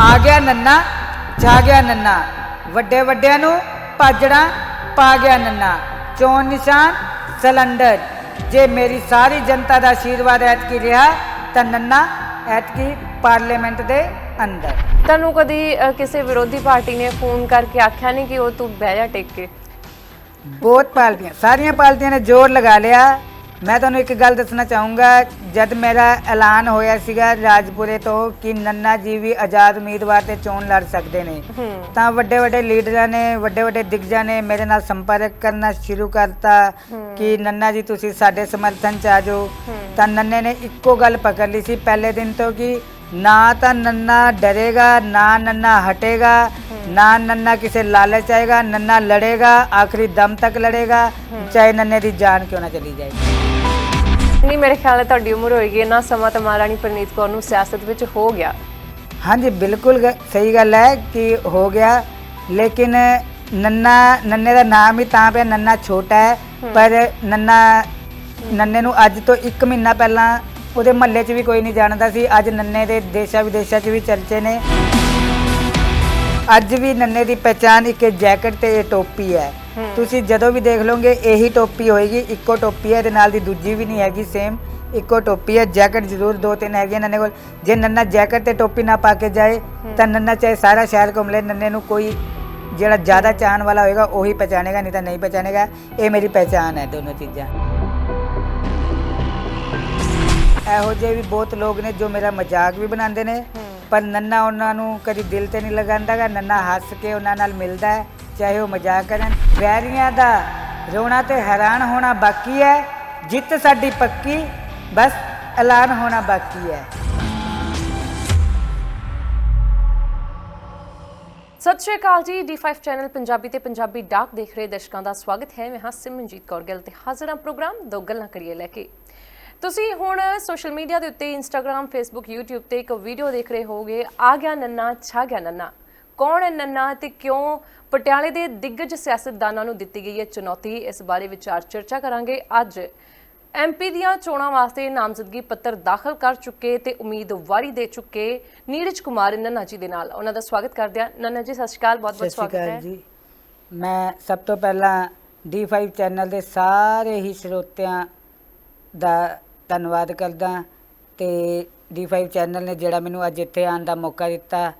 ਆ ਗਿਆ ਨੰਨਾ ਜਾ ਗਿਆ ਨੰਨਾ। ਵੱਡੇ ਵੱਡਿਆਂ ਨੂੰ ਭਾਜੜਾ ਪਾ ਗਿਆ ਨੰਨਾ। ਚੋਣ ਨਿਸ਼ਾਨ ਸਿਲੰਡਰ। ਜੇ ਮੇਰੀ ਸਾਰੀ ਜਨਤਾ ਦਾ ਆਸ਼ੀਰਵਾਦ ਐਤਕੀ ਰਿਹਾ ਤਾਂ ਨੰਨਾ ਐਤਕੀ ਪਾਰਲੀਮੈਂਟ ਦੇ ਅੰਦਰ। ਤੁਹਾਨੂੰ ਕਦੀ ਅ, ਕਿਸੇ ਵਿਰੋਧੀ ਪਾਰਟੀ ਨੇ ਫੋਨ ਕਰਕੇ ਆਖਿਆ ਨਹੀਂ ਕਿ ਉਹ ਤੂੰ ਬਹਿ ਜਾ ਟਿਕ ਕੇ? ਬਹੁਤ ਪਾਰਟੀਆਂ ਸਾਰੀਆਂ ਪਾਰਟੀਆਂ ਨੇ ਜ਼ੋਰ ਲਗਾ ਲਿਆ। ਮੈਂ ਤੁਹਾਨੂੰ ਇੱਕ ਗੱਲ ਦੱਸਣਾ ਚਾਹੂੰਗਾ ਜਦ ਮੇਰਾ ਐਲਾਨ ਹੋਇਆ ਸੀਗਾ ਰਾਜਪੁਰੇ ਤੋਂ ਕਿ ਨੰਨਾ ਜੀ ਵੀ ਆਜ਼ਾਦ ਉਮੀਦਵਾਰ ਤੇ ਚੋਣ ਲੜ ਸਕਦੇ ਨੇ ਤਾਂ ਵੱਡੇ ਵੱਡੇ ਲੀਡਰਾਂ ਨੇ ਵੱਡੇ ਵੱਡੇ ਦਿਗਜਾਂ ਨੇ ਮੇਰੇ ਨਾਲ ਸੰਪਰਕ ਕਰਨਾ ਸ਼ੁਰੂ ਕਰਤਾ ਕਿ ਨੰਨਾ ਜੀ ਤੁਸੀਂ ਸਾਡੇ ਸਮਰਥਨ ਚ ਆ ਜਾਓ। ਤਾਂ ਨੰਨੇ ਨੇ ਇੱਕੋ ਗੱਲ ਪਕੜ ਲਈ ਸੀ ਪਹਿਲੇ ਦਿਨ ਤੋਂ ਕਿ ਨਾ ਤਾਂ ਨੰਨਾ ਡਰੇਗਾ ਨਾ ਨੰਨਾ ਹਟੇਗਾ ਨਾ ਨੰਨਾ ਕਿਸੇ ਲਾਲਚ ਆਏਗਾ ਨੰਨਾ ਲੜੇਗਾ ਆਖਰੀ ਦਮ ਤੱਕ ਲੜੇਗਾ ਚਾਹੇ ਨੰਨੇ ਦੀ ਜਾਨ ਕਿਉਂ ਨਾ ਚਲੀ ਜਾਏ। ਨਹੀਂ ਮੇਰੇ ਖਿਆਲ ਹੈ ਤੁਹਾਡੀ ਉਮਰ ਹੋਏਗੀ ਨਾ ਸਮਾਂ ਤਾਂ ਮਹਾਰਾਣੀ ਪ੍ਰਨੀਤ ਕੌਰ ਨੂੰ ਸਿਆਸਤ ਵਿੱਚ ਹੋ ਗਿਆ। ਹਾਂਜੀ ਬਿਲਕੁਲ ਗ- ਸਹੀ ਗੱਲ ਹੈ ਕਿ ਹੋ ਗਿਆ ਲੇਕਿਨ ਨੰਨਾ ਨੰਨੇ ਦਾ ਨਾਮ ਹੀ ਤਾਂ ਪਿਆ ਨੰਨਾ ਛੋਟਾ ਹੈ ਪਰ ਨੰਨਾ ਨੰਨੇ ਨੂੰ ਅੱਜ ਤੋਂ 1 ਮਹੀਨਾ ਪਹਿਲਾਂ ਉਹਦੇ ਮਹੱਲੇ 'ਚ ਵੀ ਕੋਈ ਨਹੀਂ ਜਾਣਦਾ ਸੀ। ਅੱਜ ਨੰਨੇ ਦੇ ਦੇਸ਼ਾਂ ਵਿਦੇਸ਼ਾਂ 'ਚ ਵੀ ਚਰਚੇ ਨੇ। ਅੱਜ ਵੀ ਨੰਨੇ ਦੀ ਪਛਾਣ ਇੱਕ ਜੈਕਟ ਤੇ ਇਹ ਟੋਪੀ ਹੈ। ਤੁਸੀਂ ਜਦੋਂ ਵੀ ਦੇਖ ਲਓਗੇ ਇਹੀ ਟੋਪੀ ਹੋਏਗੀ ਇੱਕੋ ਟੋਪੀ ਹੈ ਇਹਦੇ ਨਾਲ ਦੀ ਦੂਜੀ ਵੀ ਨਹੀਂ ਹੈਗੀ ਸੇਮ ਇੱਕੋ ਟੋਪੀ ਹੈ। ਜੈਕਟ ਜ਼ਰੂਰ ਦੋ ਤਿੰਨ ਹੈਗੀਆਂ ਨੰਨੇ ਕੋਲ। ਜੇ ਨੰਨਾ ਜੈਕਟ ਤੇ ਟੋਪੀ ਨਾ ਪਾ ਕੇ ਜਾਏ ਤਾਂ ਨੰਨਾ ਚਾਹੇ ਸਾਰਾ ਸ਼ਹਿਰ ਘੁੰਮ ਲੈ ਨੰਨੇ ਨੂੰ ਕੋਈ ਜਿਹੜਾ ਜ਼ਿਆਦਾ ਚਾਹਣ ਵਾਲਾ ਹੋਏਗਾ ਉਹੀ ਪਛਾਣੇਗਾ ਨਹੀਂ ਤਾਂ ਨਹੀਂ ਪਛਾਣੇਗਾ ਇਹ ਮੇਰੀ ਪਹਿਚਾਣ ਹੈ ਦੋਨੋਂ ਚੀਜ਼ਾਂ। ਇਹੋ ਜਿਹੇ ਵੀ ਬਹੁਤ ਲੋਕ ਨੇ ਜੋ ਮੇਰਾ ਮਜ਼ਾਕ ਵੀ ਬਣਾਉਂਦੇ ਨੇ। ਪਰ ਨੰਨਾ ਉਹਨਾਂ ਨੂੰ ਕਦੀ ਦਿਲ ਤੇ ਨਹੀਂ ਲਗਾਉਂਦਾਗਾ ਨੰਨਾ ਹੱਸ ਕੇ ਉਹਨਾਂ ਨਾਲ ਮਿਲਦਾ ਹੈ ਚਾਹੇ ਉਹ ਮਜ਼ਾਕ ਕਰਨ। ਵੈਰੀਆਂ ਦਾ ਰੋਣਾ ਤੇ ਹੈਰਾਨ ਹੋਣਾ ਬਾਕੀ ਹੈ ਜਿੱਤ ਸਾਡੀ ਪੱਕੀ ਬਸ ਐਲਾਨ ਹੋਣਾ ਬਾਕੀ ਹੈ। ਸਤਿ ਸ਼੍ਰੀ ਅਕਾਲ ਜੀ D5 ਚੈਨਲ ਪੰਜਾਬੀ ਤੇ ਪੰਜਾਬੀ ਡਾਕ ਦੇਖ ਰਹੇ ਦਰਸ਼ਕਾਂ ਦਾ ਸਵਾਗਤ ਹੈ। ਮੈਂ ਹਾਂ ਸਿਮਰਨਜੀਤ ਕੌਰ ਗਿੱਲ ਤੇ ਹਾਜ਼ਰ ਹਾਂ ਪ੍ਰੋਗਰਾਮ ਦੋ ਗੱਲਾਂ ਕਰੀਏ ਲੈ ਕੇ। ਤੁਸੀਂ ਹੁਣ ਸੋਸ਼ਲ ਮੀਡੀਆ ਦੇ ਉੱਤੇ ਇੰਸਟਾਗ੍ਰam ਫੇਸਬੁੱਕ YouTube ਤੇ ਇੱਕ ਵੀਡੀਓ ਦੇਖ ਰਹੇ ਹੋਗੇ ਆ ਗਿਆ ਨੰਨਾ ਛਾ ਗਿਆ ਨੰਨਾ। ਕੌਣ ਹੈ ਨੰਨਾ ਤੇ ਕਿਉਂ ਪਟਿਆਲੇ ਦੇ ਦਿੱਗਜ ਸਿਆਸਤਦਾਨਾਂ ਨੂੰ ਦਿੱਤੀ ਗਈ ਹੈ ਚੁਣੌਤੀ? ਇਸ ਬਾਰੇ ਵਿਚਾਰ ਚਰਚਾ ਕਰਾਂਗੇ ਅੱਜ। ਐਮਪੀ ਦੀਆਂ ਚੋਣਾਂ ਵਾਸਤੇ ਨਾਮਜ਼ਦਗੀ ਪੱਤਰ ਦਾਖਲ ਕਰ ਚੁੱਕੇ ਤੇ ਉਮੀਦਵਾਰੀ ਦੇ ਚੁੱਕੇ ਨੀਰਜ ਕੁਮਾਰ ਨੰਨਾ ਜੀ ਦੇ ਨਾਲ। ਉਹਨਾਂ ਦਾ ਸਵਾਗਤ ਕਰਦੇ ਹਾਂ। ਨੰਨਾ ਜੀ ਸਤਿ ਸ਼੍ਰੀ ਅਕਾਲ ਬਹੁਤ ਬਹੁਤ ਸਵਾਗਤ ਹੈ। ਜੀ। ਮੈਂ ਸਭ ਤੋਂ ਪਹਿਲਾਂ D5 ਚੈਨਲ ਦੇ ਸਾਰੇ ਹੀ ਸਰੋਤਿਆਂ ਦਾ ਧੰਨਵਾਦ ਕਰਦਾ ਤੇ D5 ਚੈਨਲ ਨੇ ਜਿਹੜਾ ਮੈਨੂੰ ਅੱਜ ਇੱਥੇ ਆਉਣ ਦਾ ਮੌਕਾ ਦਿੱਤਾ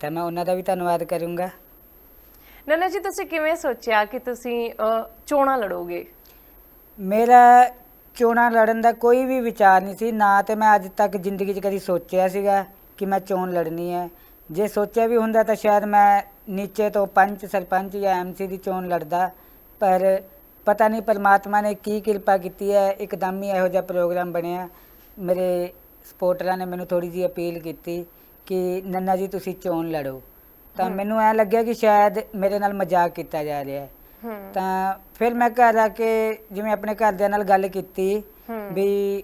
ਤਾਂ ਮੈਂ ਉਹਨਾਂ ਦਾ ਵੀ ਧੰਨਵਾਦ ਕਰੂੰਗਾ। ਨੰਨਾ ਜੀ ਤੁਸੀਂ ਕਿਵੇਂ ਸੋਚਿਆ ਕਿ ਤੁਸੀਂ ਚੋਣਾਂ ਲੜੋਗੇ? ਮੇਰਾ ਚੋਣਾਂ ਲੜਨ ਦਾ ਕੋਈ ਵੀ ਵਿਚਾਰ ਨਹੀਂ ਸੀ ਨਾ ਤੇ ਮੈਂ ਅੱਜ ਤੱਕ ਜ਼ਿੰਦਗੀ 'ਚ ਕਦੀ ਸੋਚਿਆ ਸੀਗਾ ਕਿ ਮੈਂ ਚੋਣ ਲੜਨੀ ਹੈ। ਜੇ ਸੋਚਿਆ ਵੀ ਹੁੰਦਾ ਤਾਂ ਸ਼ਾਇਦ ਮੈਂ ਨੀਚੇ ਤੋਂ ਪੰਚ ਸਰਪੰਚ ਜਾਂ ਐਮਸੀ ਦੀ ਚੋਣ ਲੜਦਾ ਪਰ ਪਤਾ ਨਹੀਂ ਪਰਮਾਤਮਾ ਨੇ ਕੀ ਕਿਰਪਾ ਕੀਤੀ ਹੈ ਇੱਕਦਮ ਹੀ ਇਹੋ ਜਿਹਾ ਪ੍ਰੋਗਰਾਮ ਬਣਿਆ। ਮੇਰੇ ਸਪੋਰਟਰਾਂ ਨੇ ਮੈਨੂੰ ਥੋੜੀ ਜਿਹੀ ਅਪੀਲ ਕੀਤੀ ਕਿ ਨੰਨਾ ਜੀ ਤੁਸੀਂ ਚੋਣ ਲੜੋ। ਤਾਂ ਮੈਨੂੰ ਐ ਲੱਗਿਆ ਕਿ ਸ਼ਾਇਦ ਮੇਰੇ ਨਾਲ ਮਜ਼ਾਕ ਕੀਤਾ ਜਾ ਰਿਹਾ ਹੈ। ਤਾਂ ਫਿਰ ਮੈਂ ਘਰ ਆ ਕੇ ਜਿਵੇਂ ਆਪਣੇ ਘਰਦਿਆਂ ਨਾਲ ਗੱਲ ਕੀਤੀ। ਵੀ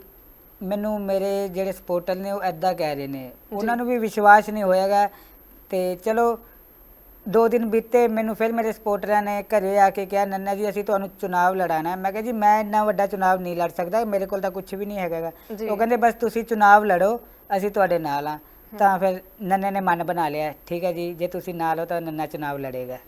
ਮੈਨੂੰ ਮੇਰੇ ਜਿਹੜੇ ਸਪੋਰਟਰ ਨੇ ਉਹ ਐਦਾਂ ਕਹਿ ਰਹੇ ਨੇ। ਉਹਨਾਂ ਨੂੰ ਵੀ ਵਿਸ਼ਵਾਸ ਨਹੀਂ ਹੋਇਆਗਾ ਤੇ ਚਲੋ ਦੋ ਦਿਨ ਬੀਤੇ ਮੈਨੂੰ ਫਿਰ ਮੇਰੇ ਸਪੋਰਟਰਾਂ ਨੇ ਘਰੇ ਆ ਕੇ ਕਿਹਾ ਨੰਨਾ ਜੀ ਅਸੀਂ ਤੁਹਾਨੂੰ ਚੁਣਾਵ ਲੜਾਣਾ ਹੈ। ਮੈਂ ਕਿਹਾ ਜੀ ਮੈਂ ਇੰਨਾ ਵੱਡਾ ਚੁਣਾਵ ਨਹੀਂ ਲੜ ਸਕਦਾ ਮੇਰੇ ਕੋਲ ਤਾਂ ਕੁਝ ਵੀ ਨਹੀਂ ਹੈਗਾ ਗਾ। ਜੀ। ਉਹ ਕਹਿੰਦੇ ਬਸ ਤੁਸੀਂ ਚੁਣਾਵ ਲੜੋ ਅਸੀਂ ਤੁਹਾਡੇ ਨਾਲ ਆ ਤਾਂ ਫਿਰ ਨੰਨੇ ਨੇ ਮਨ ਬਣਾ ਲਿਆ ਠੀਕ ਹੈ ਜੀ ਜੇ ਤੁਸੀਂ ਨਾਲ ਹੋ ਤਾਂ ਨੰਨਾ ਚੁਣਾਵ ਲੜੇਗਾ।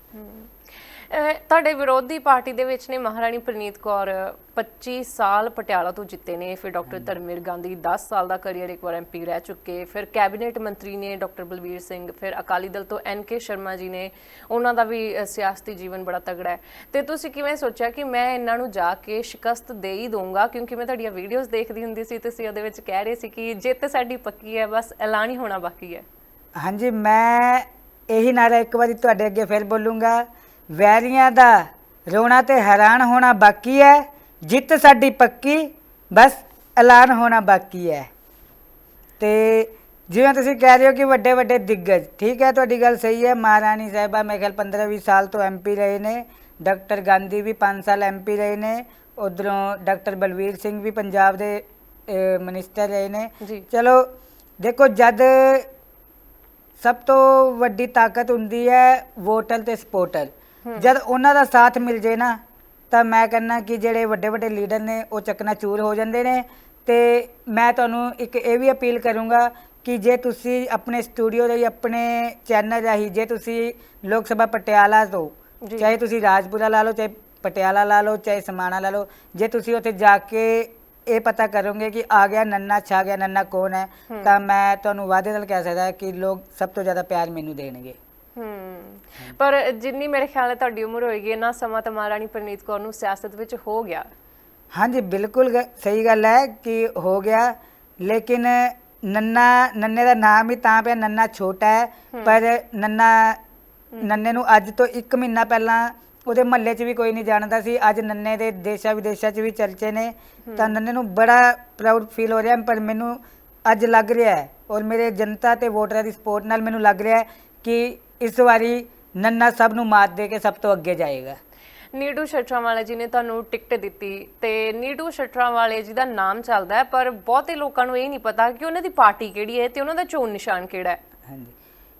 ਤੁਹਾਡੇ ਵਿਰੋਧੀ ਪਾਰਟੀ ਦੇ ਵਿੱਚ ਨੇ ਮਹਾਰਾਣੀ ਪ੍ਰਨੀਤ ਕੌਰ 25 ਸਾਲ ਪਟਿਆਲਾ ਤੋਂ ਜਿੱਤੇ ਨੇ ਫਿਰ ਡਾਕਟਰ ਧਰਮਵੀਰ ਗਾਂਧੀ 10 ਸਾਲ ਦਾ ਕੈਰੀਅਰ ਇੱਕ ਵਾਰ ਐਮਪੀ ਰਹਿ ਚੁੱਕੇ ਫਿਰ ਕੈਬਨਿਟ ਮੰਤਰੀ ਨੇ ਡਾਕਟਰ ਬਲਵੀਰ ਸਿੰਘ ਫਿਰ ਅਕਾਲੀ ਦਲ ਤੋਂ ਐਨ ਕੇ ਸ਼ਰਮਾ ਜੀ ਨੇ ਉਹਨਾਂ ਦਾ ਵੀ ਸਿਆਸਤੀ ਜੀਵਨ ਬੜਾ ਤਗੜਾ ਹੈ। ਤੇ ਤੁਸੀਂ ਕਿਵੇਂ ਸੋਚਿਆ ਕਿ ਮੈਂ ਇਹਨਾਂ ਨੂੰ ਜਾ ਕੇ ਸ਼ਿਕਸਤ ਦੇ ਹੀ ਦਊਂਗਾ? ਕਿਉਂਕਿ ਮੈਂ ਤੁਹਾਡੀਆਂ ਵੀਡੀਓਜ਼ ਦੇਖਦੀ ਹੁੰਦੀ ਸੀ ਤੁਸੀਂ ਉਹਦੇ ਵਿੱਚ ਕਹਿ ਰਹੇ ਸੀ ਕਿ ਜਿੱਤ ਸਾਡੀ ਪੱਕੀ ਹੈ ਬਸ ਐਲਾਨ ਹੀ ਹੋਣਾ ਬਾਕੀ ਹੈ। ਹਾਂਜੀ ਮੈਂ ਇਹੀ ਨਾਰਾ ਇੱਕ ਵਾਰੀ ਤੁਹਾਡੇ ਅੱਗੇ ਫਿਰ ਬੋਲੂੰਗਾ। ਵੈਰੀਆਂ ਦਾ ਰੋਣਾ ਤੇ ਹੈਰਾਨ ਹੋਣਾ ਬਾਕੀ ਹੈ ਜਿੱਤ ਸਾਡੀ ਪੱਕੀ ਬਸ ਐਲਾਨ ਹੋਣਾ ਬਾਕੀ ਹੈ ਤੇ ਜਿਵੇਂ ਤੁਸੀਂ ਕਹਿ ਰਹੇ ਹੋ ਕਿ ਵੱਡੇ ਵੱਡੇ ਦਿੱਗਜ ਠੀਕ ਹੈ ਤੁਹਾਡੀ ਗੱਲ ਸਹੀ ਹੈ ਮਹਾਰਾਣੀ ਸਾਹਿਬਾ ਮੇਰੇ ਖਿਆਲ 15-20 ਸਾਲ ਤੋਂ ਐਮਪੀ ਰਹੇ ਨੇ। ਡਾਕਟਰ ਗਾਂਧੀ ਵੀ 5 ਸਾਲ ਐਮਪੀ ਰਹੇ ਨੇ। ਉਧਰੋਂ ਡਾਕਟਰ ਬਲਵੀਰ ਸਿੰਘ ਵੀ ਪੰਜਾਬ ਦੇ ਮਿਨਿਸਟਰ ਰਹੇ ਨੇ। ਚਲੋ ਦੇਖੋ ਜਦ ਸਭ ਤੋਂ ਵੱਡੀ ਤਾਕਤ ਹੁੰਦੀ ਹੈ ਵੋਟਰ ਤੇ ਸਪੋਰਟਰ। ਜਦ ਉਹਨਾਂ ਦਾ ਸਾਥ ਮਿਲ ਜੇ ਨਾ ਤਾਂ ਮੈਂ ਕਹਿੰਨਾ ਕਿ ਜਿਹੜੇ ਵੱਡੇ ਵੱਡੇ ਲੀਡਰ ਨੇ ਉਹ ਚੱਕਣਾ ਚੂਰ ਹੋ ਜਾਂਦੇ ਨੇ। ਤੇ ਮੈਂ ਤੁਹਾਨੂੰ ਇੱਕ ਇਹ ਵੀ ਅਪੀਲ ਕਰੂੰਗਾ ਕਿ ਜੇ ਤੁਸੀਂ ਆਪਣੇ ਸਟੂਡੀਓ ਰਾਹੀਂ ਆਪਣੇ ਚੈਨਲ ਰਾਹੀਂ ਜੇ ਤੁਸੀਂ ਲੋਕ ਸਭਾ ਪਟਿਆਲਾ ਤੋਂ। ਚਾਹੇ ਤੁਸੀਂ ਰਾਜਪੁਰਾ ਲਾ ਲਓ ਚਾਹੇ ਪਟਿਆਲਾ ਲਾ ਲਓ ਚਾਹੇ ਸਮਾਣਾ ਲਾ ਲਓ ਜੇ ਤੁਸੀਂ ਉੱਥੇ ਜਾ ਕੇ ਇਹ ਪਤਾ ਕਰੋਗੇ ਕਿ ਆ ਗਿਆ ਨੰਨਾ ਛਾ ਗਿਆ ਨੰਨਾ ਕੌਣ ਹੈ। ਤਾਂ ਮੈਂ ਤੁਹਾਨੂੰ ਵਾਅਦੇ ਨਾਲ ਕਹਿ ਸਕਦਾ ਕਿ ਲੋਕ ਸਭ ਤੋਂ ਜ਼ਿਆਦਾ ਪਿਆਰ ਮੈਨੂੰ ਦੇਣਗੇ। ਹੂੰ। ਪਰ ਜਿੰਨੀ ਮੇਰੇ ਖਿਆਲ ਹੈ ਤੁਹਾਡੀ ਉਮਰ ਹੋਏਗੀ ਨਾ ਸਮਾਂ ਤਾਂ ਮਹਾਰਾਣੀ ਪ੍ਰਨੀਤ ਕੌਰ ਨੂੰ ਸਿਆਸਤ ਵਿੱਚ ਹੋ ਗਿਆ। ਹਾਂਜੀ ਬਿਲਕੁਲ ਗ- ਸਹੀ ਗੱਲ ਹੈ ਕਿ ਹੋ ਗਿਆ ਲੇਕਿਨ ਨੰਨਾ ਨੰਨੇ ਦਾ ਨਾਮ ਹੀ ਤਾਂ ਪਿਆ ਨੰਨਾ ਛੋਟਾ ਹੈ ਪਰ ਨੰਨਾ ਨੰਨੇ ਨੂੰ ਅੱਜ ਤੋਂ 1 ਮਹੀਨਾ ਪਹਿਲਾਂ ਉਹਦੇ ਮਹੱਲੇ 'ਚ ਵੀ ਕੋਈ ਨਹੀਂ ਜਾਣਦਾ ਸੀ। ਅੱਜ ਨੰਨੇ ਦੇ ਦੇਸ਼ਾਂ ਵਿਦੇਸ਼ਾਂ 'ਚ ਵੀ ਚਰਚੇ ਨੇ। ਤਾਂ ਨੰਨੇ ਨੂੰ ਬੜਾ ਪ੍ਰਾਊਡ ਫੀਲ ਹੋ ਰਿਹਾ ਪਰ ਮੈਨੂੰ ਅੱਜ ਲੱਗ ਰਿਹਾ ਹੈ ਔਰ ਮੇਰੇ ਜਨਤਾ ਤੇ ਵੋਟਰਾਂ ਦੀ ਸਪੋਰਟ ਨਾਲ ਮੈਨੂੰ ਲੱਗ ਰਿਹਾ ਹੈ ਕਿ ਇਸ ਵਾਰੀ ਨੰਨਾ ਸਭ ਨੂੰ ਮਾਤ ਦੇ ਕੇ ਸਭ ਤੋਂ ਅੱਗੇ ਜਾਏਗਾ। ਨੀਟੂ ਸ਼ਟਰਾਂ ਵਾਲੇ ਜੀ ਨੇ ਤੁਹਾਨੂੰ ਟਿਕਟ ਦਿੱਤੀ ਤੇ ਨੀਟੂ ਸ਼ਟਰਾਂ ਵਾਲੇ ਜੀ ਦਾ ਨਾਮ ਚੱਲਦਾ ਹੈ ਪਰ ਬਹੁਤੇ ਲੋਕਾਂ ਨੂੰ ਇਹ ਨਹੀਂ ਪਤਾ ਕਿ ਉਹਨਾਂ ਦੀ ਪਾਰਟੀ ਕਿਹੜੀ ਹੈ ਤੇ ਉਹਨਾਂ ਦਾ ਚੋਣ ਨਿਸ਼ਾਨ ਕਿਹੜਾ ਹੈ। ਹਾਂਜੀ।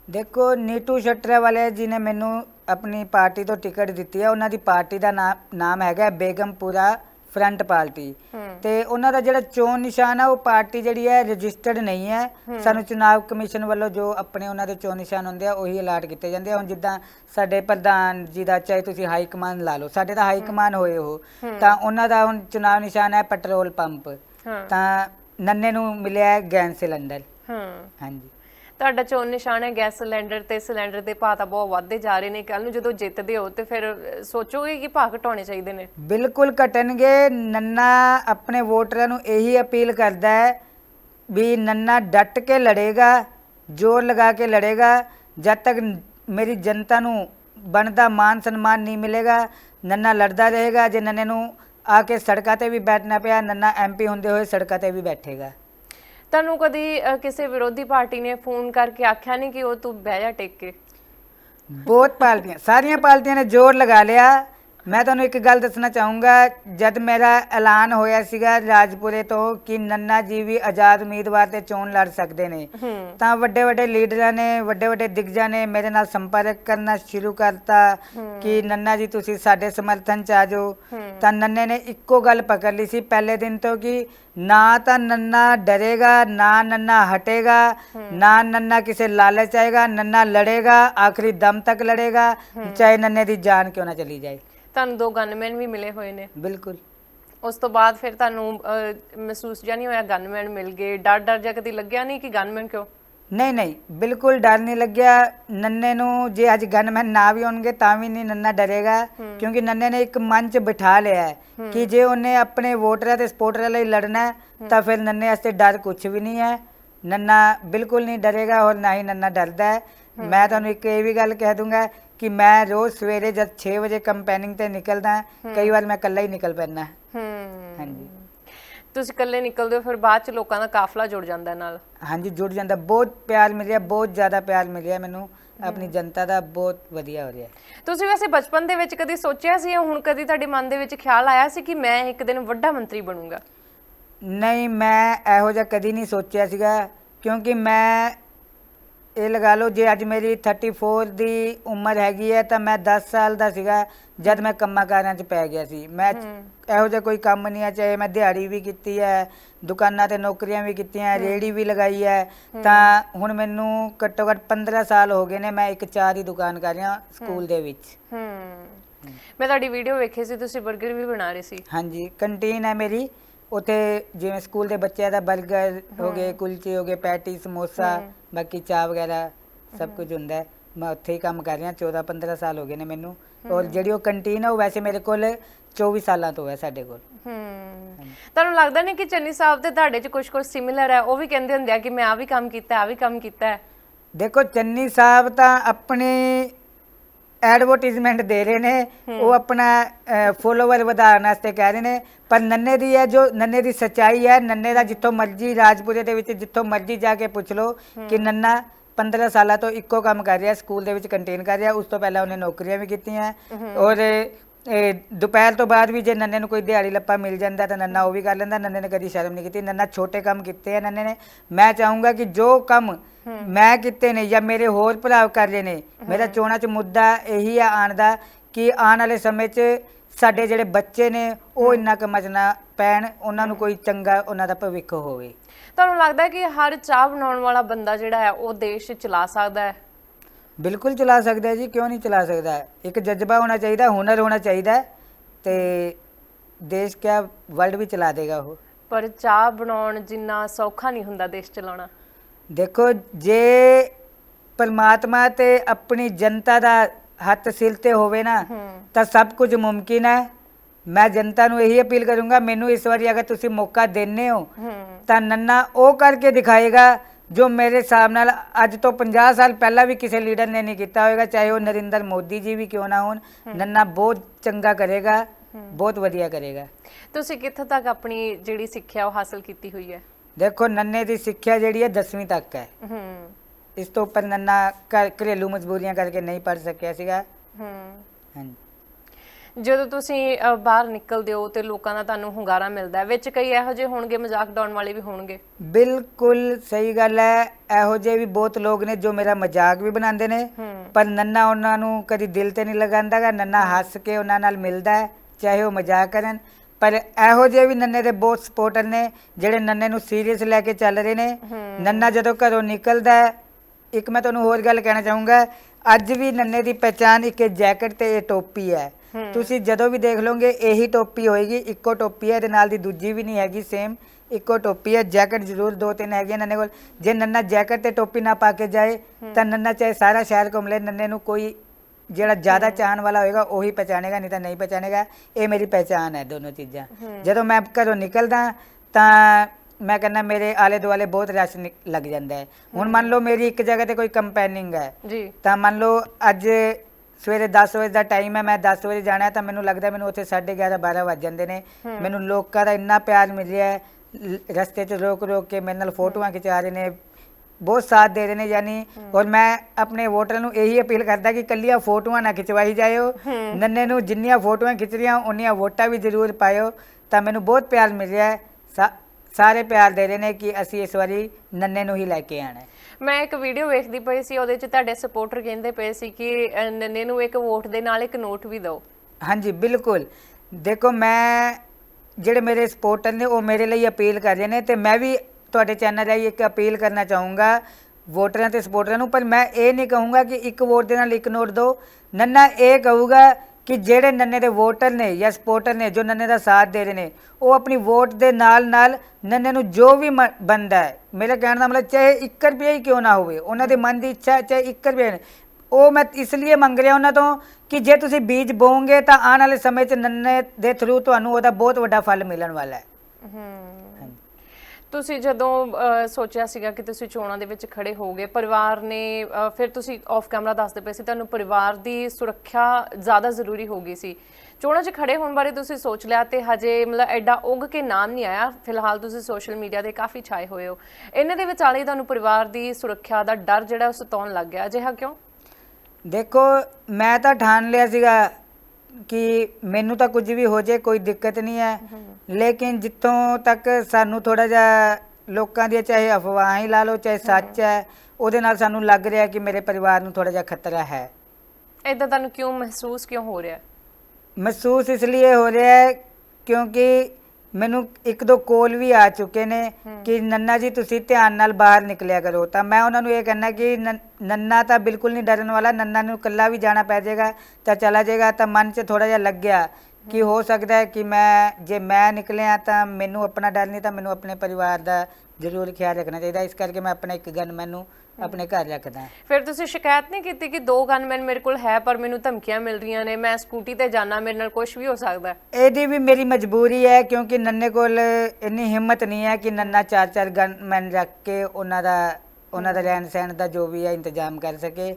ਦੇਖੋ ਨੀਟੂ ਸ਼ਟਰਾ ਵਾਲੇ ਜੀ ਨੇ ਮੈਨੂੰ ਆਪਣੀ ਪਾਰਟੀ ਤੋਂ ਟਿਕਟ ਦਿੱਤੀ ਹੈ। ਉਹਨਾਂ ਦੀ ਪਾਰਟੀ ਦਾ ਨਾਮ ਨਾਮ ਹੈਗਾ ਬੇਗਮਪੁਰਾ ਫਰੰਟ ਪਾਰਟੀ। ਤੇ ਉਹਨਾਂ ਦਾ ਜਿਹੜਾ ਚੋਣ ਨਿਸ਼ਾਨ ਹੈ ਉਹ ਪਾਰਟੀ ਜਿਹੜੀ ਹੈ ਰਜਿਸਟਰਡ ਨਹੀਂ ਹੈ। ਸਾਨੂੰ ਚੁਣਾਵ ਕਮਿਸ਼ਨ ਵੱਲੋਂ ਜੋ ਆਪਣੇ ਉਹਨਾਂ ਦੇ ਚੋਣ ਨਿਸ਼ਾਨ ਹੁੰਦੇ ਆ ਉਹੀ ਅਲਾਟ ਕੀਤੇ ਜਾਂਦੇ ਆ। ਹੁਣ ਜਿੱਦਾਂ ਸਾਡੇ ਪ੍ਰਧਾਨ ਜੀ ਦਾ ਚਾਹੇ ਤੁਸੀਂ ਹਾਈ ਕਮਾਨ ਲਾ ਲਓ ਸਾਡੇ ਤਾਂ ਹਾਈ ਕਮਾਨ ਹੋਏ ਹੋ ਤਾਂ ਉਹਨਾਂ ਦਾ ਹੁਣ ਚੁਣਾਵ ਨਿਸ਼ਾਨ ਹੈ ਪੈਟਰੋਲ ਪੰਪ। ਤਾਂ ਨੰਨੇ ਨੂੰ ਮਿਲਿਆ ਹੈ ਗੈਸ ਸਿਲੰਡਰ। ਹਾਂ। ਹਾਂਜੀ। ਤੁਹਾਡਾ ਚੋਣ ਨਿਸ਼ਾਨ ਹੈ, ਗੈਸ ਸਿਲੰਡਰ ਤੇ ਸਿਲੰਡਰ ਦੇ ਭਾਅ ਤਾਂ ਬਹੁਤ ਵੱਧਦੇ ਜਾ ਰਹੇ ਨੇ। ਕੱਲ ਨੂੰ ਜਦੋਂ ਜਿੱਤਦੇ ਹੋ, ਤੇ ਫਿਰ ਸੋਚੋਗੇ ਕਿ ਭਾਅ ਘਟਾਉਣੇ ਚਾਹੀਦੇ ਨੇ? ਬਿਲਕੁਲ ਘਟਣਗੇ। ਨੰਨਾ ਆਪਣੇ ਵੋਟਰਾਂ ਨੂੰ ਇਹੀ ਅਪੀਲ ਕਰਦਾ ਹੈ ਵੀ ਨੰਨਾ ਡਟ ਕੇ ਲੜੇਗਾ, ਜ਼ੋਰ ਲਗਾ ਕੇ ਲੜੇਗਾ। ਜਦ ਤੱਕ ਮੇਰੀ ਜਨਤਾ ਨੂੰ ਬਣਦਾ ਮਾਨ ਸਨਮਾਨ ਨਹੀਂ ਮਿਲੇਗਾ, ਨੰਨਾ ਲੜਦਾ ਰਹੇਗਾ। ਜੇ ਨੰਨੇ ਨੂੰ ਆ ਕੇ ਸੜਕਾਂ ਤੇ ਵੀ ਬੈਠਣਾ ਪਿਆ, ਨੰਨਾ ਐਮਪੀ ਹੁੰਦੇ ਹੋਏ ਸੜਕਾਂ ਤੇ ਵੀ ਬੈਠੇਗਾ। ਤੁਹਾਨੂੰ ਕਦੀ ਅਹ, ਕਿਸੇ ਵਿਰੋਧੀ ਪਾਰਟੀ ਨੇ ਫੋਨ ਕਰਕੇ ਆਖਿਆ ਨਹੀਂ ਕਿ ਉਹ ਤੂੰ ਬਹਿ ਜਾ ਟਿਕ ਕੇ? ਬਹੁਤ ਪਾਰਟੀਆਂ ਸਾਰੀਆਂ ਪਾਰਟੀਆਂ ਨੇ ਜ਼ੋਰ ਲਗਾ ਲਿਆ। ਮੈਂ ਤੁਹਾਨੂੰ ਇੱਕ ਗੱਲ ਦੱਸਣਾ ਚਾਹੂੰਗਾ ਜਦ ਮੇਰਾ ਐਲਾਨ ਹੋਇਆ ਸੀਗਾ ਰਾਜਪੁਰੇ ਤੋਂ ਕਿ ਨੰਨਾ ਜੀ ਵੀ ਆਜ਼ਾਦ ਉਮੀਦਵਾਰ ਤੇ ਚੋਣ ਲੜ ਸਕਦੇ ਨੇ ਤਾਂ ਵੱਡੇ ਵੱਡੇ ਲੀਡਰਾਂ ਨੇ ਵੱਡੇ ਵੱਡੇ ਦਿਗਜਾਂ ਨੇ ਮੇਰੇ ਨਾਲ ਸੰਪਰਕ ਕਰਨਾ ਸ਼ੁਰੂ ਕਰਤਾ ਕਿ ਨੰਨਾ ਜੀ ਤੁਸੀਂ ਸਾਡੇ ਸਮਰਥਨ ਚ ਆ ਜਾਓ। ਤਾਂ ਨੰਨੇ ਨੇ ਇੱਕੋ ਗੱਲ ਪਕੜ ਲਈ ਸੀ ਪਹਿਲੇ ਦਿਨ ਤੋਂ ਕਿ ਨਾ ਤਾਂ ਨੰਨਾ ਡਰੇਗਾ ਨਾ ਨੰਨਾ ਹਟੇਗਾ ਨਾ ਨੰਨਾ ਕਿਸੇ ਲਾਲਚ ਆਏਗਾ ਨੰਨਾ ਲੜੇਗਾ ਆਖਰੀ ਦਮ ਤੱਕ ਲੜੇਗਾ ਚਾਹੇ ਨੰਨੇ ਦੀ ਜਾਨ ਕਿਉਂ ਨਾ ਚਲੀ ਜਾਏ। ਤੁਹਾਨੂੰ ਦੋ ਗਨਮੈਨ ਵੀ ਮਿਲੇ ਹੋਏ ਨੇ। ਬਿਲਕੁਲ। ਉਸ ਤੋਂ ਬਾਅਦ ਫਿਰ ਤੁਹਾਨੂੰ ਅਹ, ਮਹਿਸੂਸ ਜਾਂ ਨਹੀਂ ਹੋਇਆ ਗਨਮੈਨ ਮਿਲ ਗਏ ਡਰ ਡਰ ਜਾਂ ਕਦੀ ਲੱਗਿਆ ਨਹੀਂ ਕਿ ਗਨਮੈਨ ਕਿਉਂ? ਨਹੀਂ ਨਹੀਂ ਬਿਲਕੁਲ ਡਰ ਨਹੀਂ ਲੱਗਿਆ। ਨੰਨੇ ਨੂੰ ਜੇ ਅੱਜ ਗਨਮੈਨ ਨਾ ਵੀ ਹੋਣਗੇ ਤਾਂ ਵੀ ਨਹੀਂ ਨੰਨਾ ਡਰੇਗਾ ਕਿਉਂਕਿ ਨੰਨੇ ਨੇ ਇੱਕ ਮਨ 'ਚ ਬਿਠਾ ਲਿਆ ਹੈ ਕਿ ਜੇ ਉਹਨੇ ਆਪਣੇ ਵੋਟਰਾਂ ਤੇ ਸਪੋਰਟਰਾਂ ਲਈ ਲੜਨਾ ਹੈ, ਤਾਂ ਫਿਰ ਨੰਨੇ ਵਾਸਤੇ ਡਰ ਕੁਝ ਵੀ ਨਹੀਂ ਹੈ। ਨੰਨਾ ਬਿਲਕੁਲ ਨਹੀਂ ਡਰੇਗਾ ਔਰ ਨਾ ਹੀ ਨੰਨਾ ਡਰਦਾ ਹੈ। ਮੈਂ ਤੁਹਾਨੂੰ ਇੱਕ ਇਹ ਵੀ ਗੱਲ ਕਹਿ ਦੂੰਗਾ ਕਿ ਮੈਂ ਰੋਜ਼ ਸਵੇਰੇ ਜਦ 6 ਵਜੇ ਕੰਪੇਨਿੰਗ ਤੇ ਨਿਕਲਦਾ ਕਈ ਵਾਰ ਮੈਂ ਇਕੱਲਾ ਹੀ ਨਿਕਲ ਪੈਂਦਾ। ਹੂੰ ਹਾਂਜੀ। ਤੁਸੀਂ ਇਕੱਲੇ ਨਿਕਲਦੇ ਹੋ ਫਿਰ ਬਾਅਦ ਚ ਲੋਕਾਂ ਦਾ ਕਾਫਲਾ ਜੁੜ ਜਾਂਦਾ ਨਾਲ। ਹਾਂਜੀ ਜੁੜ ਜਾਂਦਾ। ਬਹੁਤ ਪਿਆਰ ਮਿਲਿਆ ਬਹੁਤ ਜ਼ਿਆਦਾ ਪਿਆਰ ਮਿਲਿਆ ਮੈਨੂੰ। ਆਪਣੀ ਜਨਤਾ ਦਾ ਬਹੁਤ ਵਧੀਆ ਹੋ ਰਿਹਾ। ਤੁਸੀਂ ਵੈਸੇ ਬਚਪਨ ਦੇ ਵਿੱਚ ਕਦੀ ਸੋਚਿਆ ਸੀ ਜਾਂ ਹੁਣ ਕਦੀ ਤੁਹਾਡੇ ਮਨ ਦੇ ਵਿੱਚ ਖਿਆਲ ਆਇਆ ਸੀ ਕਿ ਮੈਂ ਇੱਕ ਦਿਨ ਵੱਡਾ ਮੰਤਰੀ ਬਣੂੰਗਾ? ਨਹੀਂ ਮੈਂ ਇਹੋ ਜਿਹਾ ਕਦੀ ਨਹੀਂ ਸੋਚਿਆ ਸੀਗਾ ਕਿਉਂਕਿ ਮੈਂ ਇਹ ਲਗਾ ਲਓ ਜੇ ਅੱਜ ਮੇਰੀ 34 ਦੀ ਉਮਰ ਹੈਗੀ ਹੈ ਤਾਂ ਮੈਂ 10 ਸਾਲ ਦਾ ਸੀਗਾ ਜਦ ਮੈਂ ਕੰਮਾਂ ਕਾਰਾਂ 'ਚ ਪੈ ਗਿਆ ਸੀ। ਮੈਂ ਇਹੋ ਜਿਹਾ ਕੋਈ ਕੰਮ ਨਹੀਂ ਆ ਚਾਹੇ ਮੈਂ ਦਿਹਾੜੀ ਵੀ ਕੀਤੀ ਹੈ ਦੁਕਾਨਾਂ ਤੇ ਨੌਕਰੀਆਂ ਵੀ ਕੀਤੀਆਂ ਰੇੜੀ ਵੀ ਲਗਾਈ ਹੈ ਤਾਂ ਹੁਣ ਮੈਨੂੰ ਘੱਟੋ ਘੱਟ 15 ਸਾਲ ਹੋ ਗਏ ਨੇ ਮੈਂ ਇੱਕ ਚਾਹ ਦੀ ਦੁਕਾਨ ਕਰ ਰਿਹਾ ਸਕੂਲ ਦੇ ਵਿੱਚ। ਹੂੰ। ਮੈਂ ਤੁਹਾਡੀ ਵੀਡੀਓ ਵੇਖੀ ਸੀ ਤੁਸੀਂ 버ਗਰ ਵੀ ਬਣਾ ਰਹੇ ਸੀ। ਹਾਂਜੀ ਕੰਟੀਨ ਹੈ ਮੇਰੀ। ਉਥੇ ਜਿਵੇਂ ਸਕੂਲ ਦੇ ਬੱਚਿਆਂ ਦਾ 버ਗਰ ਹੋ ਗਏ ਕੁਲਚੇ ਹੋ ਗਏ ਪੈਟੀ ਸਮੋਸਾ ਬਾਕੀ ਚਾਹ ਵਗੈਰਾ ਸਭ ਕੁਝ ਹੁੰਦਾ ਹੈ। ਮੈਂ ਉੱਥੇ ਹੀ ਕੰਮ ਕਰ ਰਿਹਾ 14 15 ਸਾਲ ਹੋ ਗਏ ਨੇ ਮੈਨੂੰ। ਔਰ ਜਿਹੜੀ ਉਹ ਕੰਟੀਨ ਹੈ ਉਹ ਵੈਸੇ ਮੇਰੇ ਕੋਲ 24 ਸਾਲਾਂ ਤੋਂ ਹੈ ਸਾਡੇ ਕੋਲ। ਹੂੰ। ਤੁਹਾਨੂੰ ਲੱਗਦਾ ਨਹੀਂ ਕਿ ਚੰਨੀ ਸਾਹਿਬ ਤੇ ਤੁਹਾਡੇ 'ਚ ਕੁਝ ਕੁਝ ਸਿਮਿਲਰ ਹੈ? ਉਹ ਵੀ ਕਹਿੰਦੇ ਹੁੰਦੇ ਆ ਕਿ ਮੈਂ ਆ ਵੀ ਕੰਮ ਕੀਤਾ ਆ ਵੀ ਕੰਮ ਕੀਤਾ ਦੇਖੋ ਚੰਨੀ ਸਾਹਿਬ ਤਾਂ ਆਪਣੀ ਐਡਵਰਟਾਈਜ਼ਮੈਂਟ ਦੇ ਰਹੇ ਨੇ ਉਹ ਆਪਣਾ ਫੋਲੋਵਰ ਵਧਾਉਣ ਵਾਸਤੇ ਕਹਿ ਰਹੇ ਨੇ ਪਰ ਨੰਨੇ ਦੀ ਹੈ ਜੋ ਨੰਨੇ ਦੀ ਸਚਾਈ ਹੈ ਨੰਨੇ ਦਾ ਜਿੱਥੋਂ ਮਰਜ਼ੀ ਰਾਜਪੁਰੇ ਦੇ ਵਿੱਚ ਜਿੱਥੋਂ ਮਰਜ਼ੀ ਜਾ ਕੇ ਪੁੱਛ ਲਓ ਕਿ ਨੰਨਾ 15 ਸਾਲਾਂ ਤੋਂ ਇੱਕੋ ਕੰਮ ਕਰ ਰਿਹਾ ਸਕੂਲ ਦੇ ਵਿੱਚ ਕੰਟੀਨ ਕਰ ਰਿਹਾ ਉਸ ਤੋਂ ਪਹਿਲਾਂ ਉਹਨੇ ਨੌਕਰੀਆਂ ਵੀ ਕੀਤੀਆਂ ਔਰ ਇਹ ਦੁਪਹਿਰ ਤੋਂ ਬਾਅਦ ਵੀ ਜੇ ਨੰਨੇ ਨੂੰ ਕੋਈ ਦਿਹਾੜੀ ਲੱਪਾ ਮਿਲ ਜਾਂਦਾ ਤਾਂ ਨੰਨਾ ਉਹ ਵੀ ਕਰ ਲੈਂਦਾ। ਨੰਨੇ ਨੇ ਕਦੀ ਸ਼ਰਮ ਨਹੀਂ ਕੀਤੀ। ਨੰਨਾ ਛੋਟੇ ਕੰਮ ਕੀਤੇ ਆ ਨੰਨੇ ਨੇ। ਮੈਂ ਚਾਹੂੰਗਾ ਕਿ ਜੋ ਕੰਮ ਮੈਂ ਕੀਤੇ ਨੇ ਜਾਂ ਮੇਰੇ ਹੋਰ ਭਰਾ ਕਰ ਰਹੇ ਨੇ ਮੇਰਾ ਚੋਣਾਂ 'ਚ ਮੁੱਦਾ ਇਹੀ ਆ ਆਉਣ ਦਾ ਕਿ ਆਉਣ ਵਾਲੇ ਸਮੇਂ 'ਚ ਸਾਡੇ ਜਿਹੜੇ ਬੱਚੇ ਨੇ ਉਹ ਇੰਨਾ ਕੁ ਨਾ ਪੈਣ ਉਹਨਾਂ ਨੂੰ ਕੋਈ ਚੰਗਾ ਉਹਨਾਂ ਦਾ ਭਵਿੱਖ ਹੋਵੇ। ਤੁਹਾਨੂੰ ਲੱਗਦਾ ਕਿ ਹਰ ਚਾਹ ਬਣਾਉਣ ਵਾਲਾ ਬੰਦਾ ਜਿਹੜਾ ਹੈ ਉਹ ਦੇਸ਼ ਚਲਾ ਸਕਦਾ ਹੈ? ਬਿਲਕੁਲ ਚਲਾ ਸਕਦਾ ਹੈ ਜੀ ਕਿਉਂ ਨਹੀਂ ਚਲਾ ਸਕਦਾ? ਇੱਕ ਜਜ਼ਬਾ ਹੋਣਾ ਚਾਹੀਦਾ ਹੁਨਰ ਹੋਣਾ ਚਾਹੀਦਾ ਹੈ ਤੇ ਦੇਸ਼ ਕਿਆ ਵਰਲਡ ਵੀ ਚਲਾ ਦੇਗਾ ਉਹ। ਪਰ ਚਾਹ ਬਣਾਉਣ ਜਿੰਨਾ ਸੌਖਾ ਨਹੀਂ ਹੁੰਦਾ ਦੇਸ਼ ਚਲਾਉਣਾ। ਦੇਖੋ ਜੇ ਪਰਮਾਤਮਾ ਤੇ ਆਪਣੀ ਜਨਤਾ ਦਾ ਹੱਥ ਸਿਲ ਤੇ ਹੋਵੇ ਨਾ ਤਾਂ ਸਭ ਕੁਝ ਮੁਮਕਿਨ ਹੈ। ਮੈਂ ਜਨਤਾ ਨੂੰ ਇਹੀ ਅਪੀਲ ਕਰੂੰਗਾ ਮੈਨੂੰ ਇਸ ਵਾਰੀ ਅਗਰ ਤੁਸੀਂ ਮੌਕਾ ਦਿੰਦੇ ਹੋ ਹੂੰ। ਤਾਂ ਨੰਨਾ ਉਹ ਕਰਕੇ ਦਿਖਾਏਗਾ ਜੋ ਮੇਰੇ ਹਿਸਾਬ ਨਾਲ ਅੱਜ ਤੋਂ 50 ਸਾਲ ਪਹਿਲਾਂ ਵੀ ਕਿਸੇ ਲੀਡਰ ਨੇ ਨਹੀਂ ਕੀਤਾ ਹੋਵੇਗਾ ਚਾਹੇ ਉਹ ਨਰਿੰਦਰ ਮੋਦੀ ਜੀ ਵੀ ਕਿਉਂ ਨਾ ਹੋਣ ਨੰਨਾ ਬਹੁਤ ਚੰਗਾ ਕਰੇਗਾ ਬਹੁਤ ਵਧੀਆ ਕਰੇਗਾ। ਤੁਸੀਂ ਕਿੱਥੇ ਤੱਕ ਆਪਣੀ ਜਿਹੜੀ ਸਿੱਖਿਆ ਉਹ ਹਾਸਲ ਕੀਤੀ ਹੋਈ ਹੈ? ਦੇਖੋ ਨੰਨੇ ਦੀ ਸਿੱਖਿਆ ਜਿਹੜੀ ਹੈ 10ਵੀਂ ਤੱਕ ਹੈ। ਹੂੰ। ਇਸ ਤੋਂ ਉੱਪਰ ਨੰਨਾ ਘਰ- ਘਰੇਲੂ ਮਜਬੂਰੀਆਂ ਕਰਕੇ ਨਹੀਂ ਪੜ ਸਕਿਆ ਸੀਗਾ। ਹੂੰ। ਹਾਂਜੀ। ਜਦੋਂ ਤੁਸੀਂ ਅ, ਬਾਹਰ ਨਿਕਲਦੇ ਹੋ ਤੇ ਲੋਕਾਂ ਦਾ ਤੁਹਾਨੂੰ ਹੁੰਗਾਰਾ ਮਿਲਦਾ ਹੈ ਵਿੱਚ ਕਈ ਇਹੋ ਜਿਹੇ ਹੋਣਗੇ ਮਜ਼ਾਕ ਡਾਉਣ ਵਾਲੇ ਵੀ ਹੋਣਗੇ? ਬਿਲਕੁਲ ਸਹੀ ਗੱਲ ਹੈ। ਇਹੋ ਜਿਹੇ ਵੀ ਬਹੁਤ ਲੋਕ ਨੇ ਜੋ ਮੇਰਾ ਮਜ਼ਾਕ ਵੀ ਬਣਾਉਂਦੇ ਨੇ। ਹੂੰ। ਪਰ ਨੰਨਾ ਉਹਨਾਂ ਨੂੰ ਕਦੀ ਦਿਲ ਤੇ ਨਹੀਂ ਲਗਾਉਂਦਾਗਾ ਨੰਨਾ ਹੱਸ ਕੇ ਉਹਨਾਂ ਨਾਲ ਮਿਲਦਾ ਹੈ ਚਾਹੇ ਉਹ ਮਜ਼ਾਕ ਕਰਨ। ਪਰ ਇਹੋ ਜਿਹੇ ਵੀ ਨੰਨੇ ਦੇ ਬਹੁਤ ਸਪੋਰਟਰ ਨੇ ਜਿਹੜੇ ਨੰਨੇ ਨੂੰ ਸੀਰੀਅਸ ਲੈ ਕੇ ਚੱਲ ਰਹੇ ਨੇ। ਨੰਨਾ ਜਦੋਂ ਘਰੋਂ ਨਿਕਲਦਾ ਹੈ ਇੱਕ ਮੈਂ ਤੁਹਾਨੂੰ ਹੋਰ ਗੱਲ ਕਹਿਣਾ ਚਾਹੂੰਗਾ ਅੱਜ ਵੀ ਨੰਨੇ ਦੀ ਪਛਾਣ ਇੱਕ ਜੈਕਟ ਤੇ ਇਹ ਟੋਪੀ ਹੈ। ਤੁਸੀਂ ਜਦੋਂ ਵੀ ਦੇਖ ਲਓਗੇ ਇਹੀ ਟੋਪੀ ਹੋਏਗੀ ਇੱਕੋ ਟੋਪੀ ਹੈ ਇਹਦੇ ਨਾਲ ਦੀ ਦੂਜੀ ਵੀ ਨਹੀਂ ਹੈਗੀ ਸੇਮ ਇੱਕੋ ਟੋਪੀ ਹੈ। ਜੈਕਟ ਜ਼ਰੂਰ ਦੋ ਤਿੰਨ ਹੈਗੀਆਂ ਨੰਨੇ ਕੋਲ। ਜੇ ਨੰਨਾ ਜੈਕਟ ਤੇ ਟੋਪੀ ਨਾ ਪਾ ਕੇ ਜਾਏ ਤਾਂ ਨੰਨਾ ਚਾਹੇ ਸਾਰਾ ਸ਼ਹਿਰ ਘੁੰਮ ਲੈ ਨੰਨੇ ਨੂੰ ਕੋਈ ਜਿਹੜਾ ਜ਼ਿਆਦਾ ਚਾਹਣ ਵਾਲਾ ਹੋਏਗਾ ਉਹੀ ਪਛਾਣੇਗਾ ਨਹੀਂ ਤਾਂ ਨਹੀਂ ਪਛਾਣੇਗਾ ਇਹ ਮੇਰੀ ਪਹਿਚਾਨ ਹੈ ਦੋਨੋਂ ਚੀਜ਼ਾਂ। ਜਦੋਂ ਮੈਂ ਘਰੋਂ ਨਿਕਲਦਾ ਤਾਂ ਮੈਂ ਕਹਿੰਦਾ ਮੇਰੇ ਆਲੇ ਦੁਆਲੇ ਬਹੁਤ ਰਸ਼ ਨਿਕ- ਲੱਗ ਜਾਂਦਾ ਹੈ। ਹੁਣ ਮੰਨ ਲਓ ਮੇਰੀ ਇੱਕ ਜਗ੍ਹਾ ਤੇ ਕੋਈ ਕੰਪੈਨਿੰਗ ਹੈ ਜੀ। ਤਾਂ ਮੰਨ ਲਓ ਅੱਜ ਸਵੇਰੇ 10 ਵਜੇ ਦਾ ਟਾਈਮ ਹੈ ਮੈਂ 10 ਵਜੇ ਜਾਣਾ ਹੈ ਤਾਂ ਮੈਨੂੰ ਲੱਗਦਾ ਮੈਨੂੰ ਉੱਥੇ 11:30 12 ਵੱਜ ਜਾਂਦੇ ਨੇ। ਮੈਨੂੰ ਲੋਕਾਂ ਦਾ ਇੰਨਾ ਪਿਆਰ ਮਿਲ ਰਿਹਾ ਹੈ ਲ- ਰਸਤੇ 'ਚ ਰੋਕ ਰੋਕ ਕੇ ਮੇਰੇ ਨਾਲ ਫੋਟੋਆਂ ਖਿਚਾ ਰਹੇ ਨੇ ਬਹੁਤ ਸਾਥ ਦੇ ਰਹੇ ਨੇ ਯਾਨੀ ਔਰ ਮੈਂ ਆਪਣੇ ਵੋਟਰਾਂ ਨੂੰ ਇਹੀ ਅਪੀਲ ਕਰਦਾ ਕਿ ਕੱਲੀਆਂ ਫੋਟੋਆਂ ਨਾ ਖਿਚਵਾਈ ਜਾਇਓ ਨੰਨੇ ਨੂੰ ਜਿੰਨੀਆਂ ਫੋਟੋਆਂ ਖਿੱਚ ਰਹੀਆਂ ਉਨੀਆਂ ਵੋਟਾਂ ਵੀ ਜ਼ਰੂਰ ਪਾਇਓ ਤਾਂ ਮੈਨੂੰ ਬਹੁਤ ਪਿਆਰ ਮਿਲ ਰਿਹਾ ਹੈ ਸਾ- ਸਾਰੇ ਪਿਆਰ ਦੇ ਰਹੇ ਨੇ ਕਿ ਅਸੀਂ ਇਸ ਵਾਰੀ ਨੰਨੇ ਨੂੰ ਹੀ ਲੈ ਕੇ ਆਣਾ ਹੈ। ਮੈਂ ਇੱਕ ਵੀਡੀਓ ਵੇਖਦੀ ਪਈ ਸੀ ਉਹਦੇ 'ਚ ਤੁਹਾਡੇ ਸਪੋਰਟਰ ਕਹਿੰਦੇ ਪਏ ਸੀ ਕਿ ਅ, ਨੰਨੇ ਨੂੰ ਇੱਕ ਵੋਟ ਦੇ ਨਾਲ ਇੱਕ ਨੋਟ ਵੀ ਦਿਓ। ਹਾਂਜੀ ਬਿਲਕੁਲ। ਦੇਖੋ ਮੈਂ ਜਿਹੜੇ ਮੇਰੇ ਸਪੋਰਟਰ ਨੇ ਉਹ ਮੇਰੇ ਲਈ ਅਪੀਲ ਕਰ ਰਹੇ ਨੇ ਤੇ ਮੈਂ ਵੀ ਤੁਹਾਡੇ ਚੈਨਲ ਰਾਹੀਂ ਇੱਕ ਅਪੀਲ ਕਰਨਾ ਚਾਹੂੰਗਾ ਵੋਟਰਾਂ ਤੇ ਸਪੋਰਟਰਾਂ ਨੂੰ ਪਰ ਮੈਂ ਇਹ ਨਹੀਂ ਕਹੂੰਗਾ ਕਿ ਇੱਕ ਵੋਟ ਦੇ ਨਾਲ ਇੱਕ ਨੋਟ ਦਿਓ। ਨੰਨਾ ਇਹ ਕਹੂਗਾ ਕਿ ਜਿਹੜੇ ਨੰਨੇ ਦੇ ਵੋਟਰ ਨੇ ਜਾਂ ਸਪੋਰਟਰ ਨੇ ਜੋ ਨੰਨੇ ਦਾ ਸਾਥ ਦੇ ਰਹੇ ਨੇ ਉਹ ਆਪਣੀ ਵੋਟ ਦੇ ਨਾਲ ਨਾਲ ਨੰਨੇ ਨੂੰ ਜੋ ਵੀ ਮ- ਬਣਦਾ ਹੈ ਮੇਰਾ ਕਹਿਣ ਦਾ ਮਤਲਬ ਚਾਹੇ 1 ਰੁਪਿਆ ਹੀ ਕਿਉਂ ਨਾ ਹੋਵੇ ਉਹਨਾਂ ਦੇ ਮਨ ਦੀ ਇੱਛਾ ਹੈ, ਚਾਹੇ 1 ਰੁਪਿਆ ਉਹ ਮੈਂ ਇਸ ਲਈ ਮੰਗ ਰਿਹਾ ਉਹਨਾਂ ਤੋਂ ਕਿ ਜੇ ਤੁਸੀਂ ਬੀਜ ਬੋਓਗੇ ਤਾਂ ਆਉਣ ਵਾਲੇ ਸਮੇਂ 'ਚ ਨੰਨੇ ਦੇ ਥਰੂ ਤੁਹਾਨੂੰ ਉਹਦਾ ਬਹੁਤ ਵੱਡਾ ਫਲ ਮਿਲਣ ਵਾਲਾ ਹੈ। ਹੂੰ। ਤੁਸੀਂ ਜਦੋਂ ਸੋਚਿਆ ਸੀਗਾ ਕਿ ਤੁਸੀਂ ਚੋਣਾਂ ਦੇ ਵਿੱਚ ਖੜੇ ਹੋਗੇ ਪਰਿਵਾਰ ਨੇ ਫਿਰ ਤੁਸੀਂ ਆਫ ਕੈਮਰਾ ਦੱਸਦੇ ਪਏ ਸੀ, ਤੁਹਾਨੂੰ ਪਰਿਵਾਰ ਦੀ ਸੁਰੱਖਿਆ ਜ਼ਿਆਦਾ ਜ਼ਰੂਰੀ ਹੋ ਗਈ ਸੀ। ਚੋਣਾਂ 'ਚ ਖੜੇ ਹੋਣ ਬਾਰੇ ਤੁਸੀਂ ਸੋਚ ਲਿਆ ਤੇ ਹਜੇ ਮਤਲਬ ਐਡਾ ਉੱਗ ਕੇ ਨਾਮ ਨਹੀਂ ਆਇਆ। ਫਿਲਹਾਲ ਤੁਸੀਂ ਸੋਸ਼ਲ ਮੀਡੀਆ ਤੇ ਕਾਫੀ ਛਾਏ ਹੋਏ ਹੋ। ਇਹਨਾਂ ਦੇ ਵਿਚਾਲੇ ਤੁਹਾਨੂੰ ਪਰਿਵਾਰ ਦੀ ਸੁਰੱਖਿਆ ਦਾ ਡਰ ਜਿਹੜਾ ਉਹ ਸਤਾਉਣ ਲੱਗ ਗਿਆ। ਅਜਿਹਾ ਕਿਉਂ? ਦੇਖੋ, ਮੈਂ ਤਾਂ ਠਾਣ ਲਿਆ ਸੀਗਾ ਕਿ ਮੈਨੂੰ ਤਾਂ ਕੁਝ ਵੀ ਹੋ ਜਾਏ ਕੋਈ ਦਿੱਕਤ ਨਹੀਂ ਹੈ। ਲੇਕਿਨ ਜਿੱਥੋਂ ਤੱਕ ਸਾਨੂੰ ਥੋੜਾ ਜਿਹਾ ਲੋਕਾਂ ਦੀਆਂ ਚਾਹੇ ਅਫਵਾਹਾਂ ਹੀ ਲਾ ਲਓ ਚਾਹੇ ਸੱਚ ਹੈ ਉਹਦੇ ਨਾਲ ਸਾਨੂੰ ਲੱਗ ਰਿਹਾ ਕਿ ਮੇਰੇ ਪਰਿਵਾਰ ਨੂੰ ਥੋੜਾ ਜਿਹਾ ਖਤਰਾ ਹੈ। ਐਦਾਂ ਤੁਹਾਨੂੰ ਕਿਉਂ ਮਹਿਸੂਸ ਕਿਉਂ ਹੋ ਰਿਹਾ? ਮਹਿਸੂਸ ਇਸ ਲਈ ਹੋ ਰਿਹਾ ਹੈ ਕਿਉਂਕਿ ਮੈਨੂੰ ਇੱਕ ਦੋ ਕੋਲ ਵੀ ਆ ਚੁੱਕੇ ਨੇ ਕਿ ਨੰਨਾ ਜੀ ਤੁਸੀਂ ਧਿਆਨ ਨਾਲ ਬਾਹਰ ਨਿਕਲਿਆ ਕਰੋ। ਤਾਂ ਮੈਂ ਉਹਨਾਂ ਨੂੰ ਇਹ ਕਹਿਣਾ ਕਿ ਨਨ- ਨੰਨਾ ਤਾਂ ਬਿਲਕੁਲ ਨਹੀਂ ਡਰਨ ਵਾਲਾ ਨੰਨਾ ਨੂੰ ਇਕੱਲਾ ਵੀ ਜਾਣਾ ਪੈ ਜਾਏਗਾ ਤਾਂ ਚਲਾ ਜਾਏਗਾ ਤਾਂ ਮਨ 'ਚ ਥੋੜਾ ਜਿਹਾ ਲੱਗਿਆ ਕਿ ਹੋ ਸਕਦਾ ਹੈ ਕਿ ਮੈਂ ਜੇ ਮੈਂ ਨਿਕਲਿਆ ਤਾਂ ਮੈਨੂੰ ਆਪਣਾ ਡਰ ਨਹੀਂ ਤਾਂ ਮੈਨੂੰ ਆਪਣੇ ਪਰਿਵਾਰ ਦਾ ਜ਼ਰੂਰ ਖਿਆਲ ਰੱਖਣਾ ਚਾਹੀਦਾ। ਇਸ ਕਰਕੇ ਮੈਂ ਆਪਣਾ ਇੱਕ ਗਨ ਮੈਨੂੰ ਆਪਣੇ ਘਰ ਰੱਖਦਾ। ਫਿਰ ਤੁਸੀਂ ਸ਼ਿਕਾਇਤ ਨਹੀਂ ਕੀਤੀ ਕਿ ਦੋ ਗਨਮੈਨ ਮੇਰੇ ਕੋਲ ਹੈ ਪਰ ਮੈਨੂੰ ਧਮਕੀਆਂ ਮਿਲ ਰਹੀਆਂ ਨੇ ਮੈਂ ਸਕੂਟੀ ਤੇ ਜਾਣਾ ਮੇਰੇ ਨਾਲ ਕੁਝ ਵੀ ਹੋ ਸਕਦਾ। ਇਹਦੀ ਵੀ ਮੇਰੀ ਮਜਬੂਰੀ ਹੈ ਕਿਉਂਕਿ ਨੰਨੇ ਕੋਲ ਇੰਨੀ ਹਿੰਮਤ ਨਹੀਂ ਹੈ ਕਿ ਨੰਨਾ ਚਾਰ ਚਾਰ ਗਨਮੈਨ ਰੱਖ ਕੇ ਉਹਨਾਂ ਦਾ ਉਹਨਾਂ ਦਾ ਰਹਿਣ ਸਹਿਣ ਦਾ ਜੋ ਵੀ ਹੈ ਇੰਤਜ਼ਾਮ ਕਰ ਸਕੇ।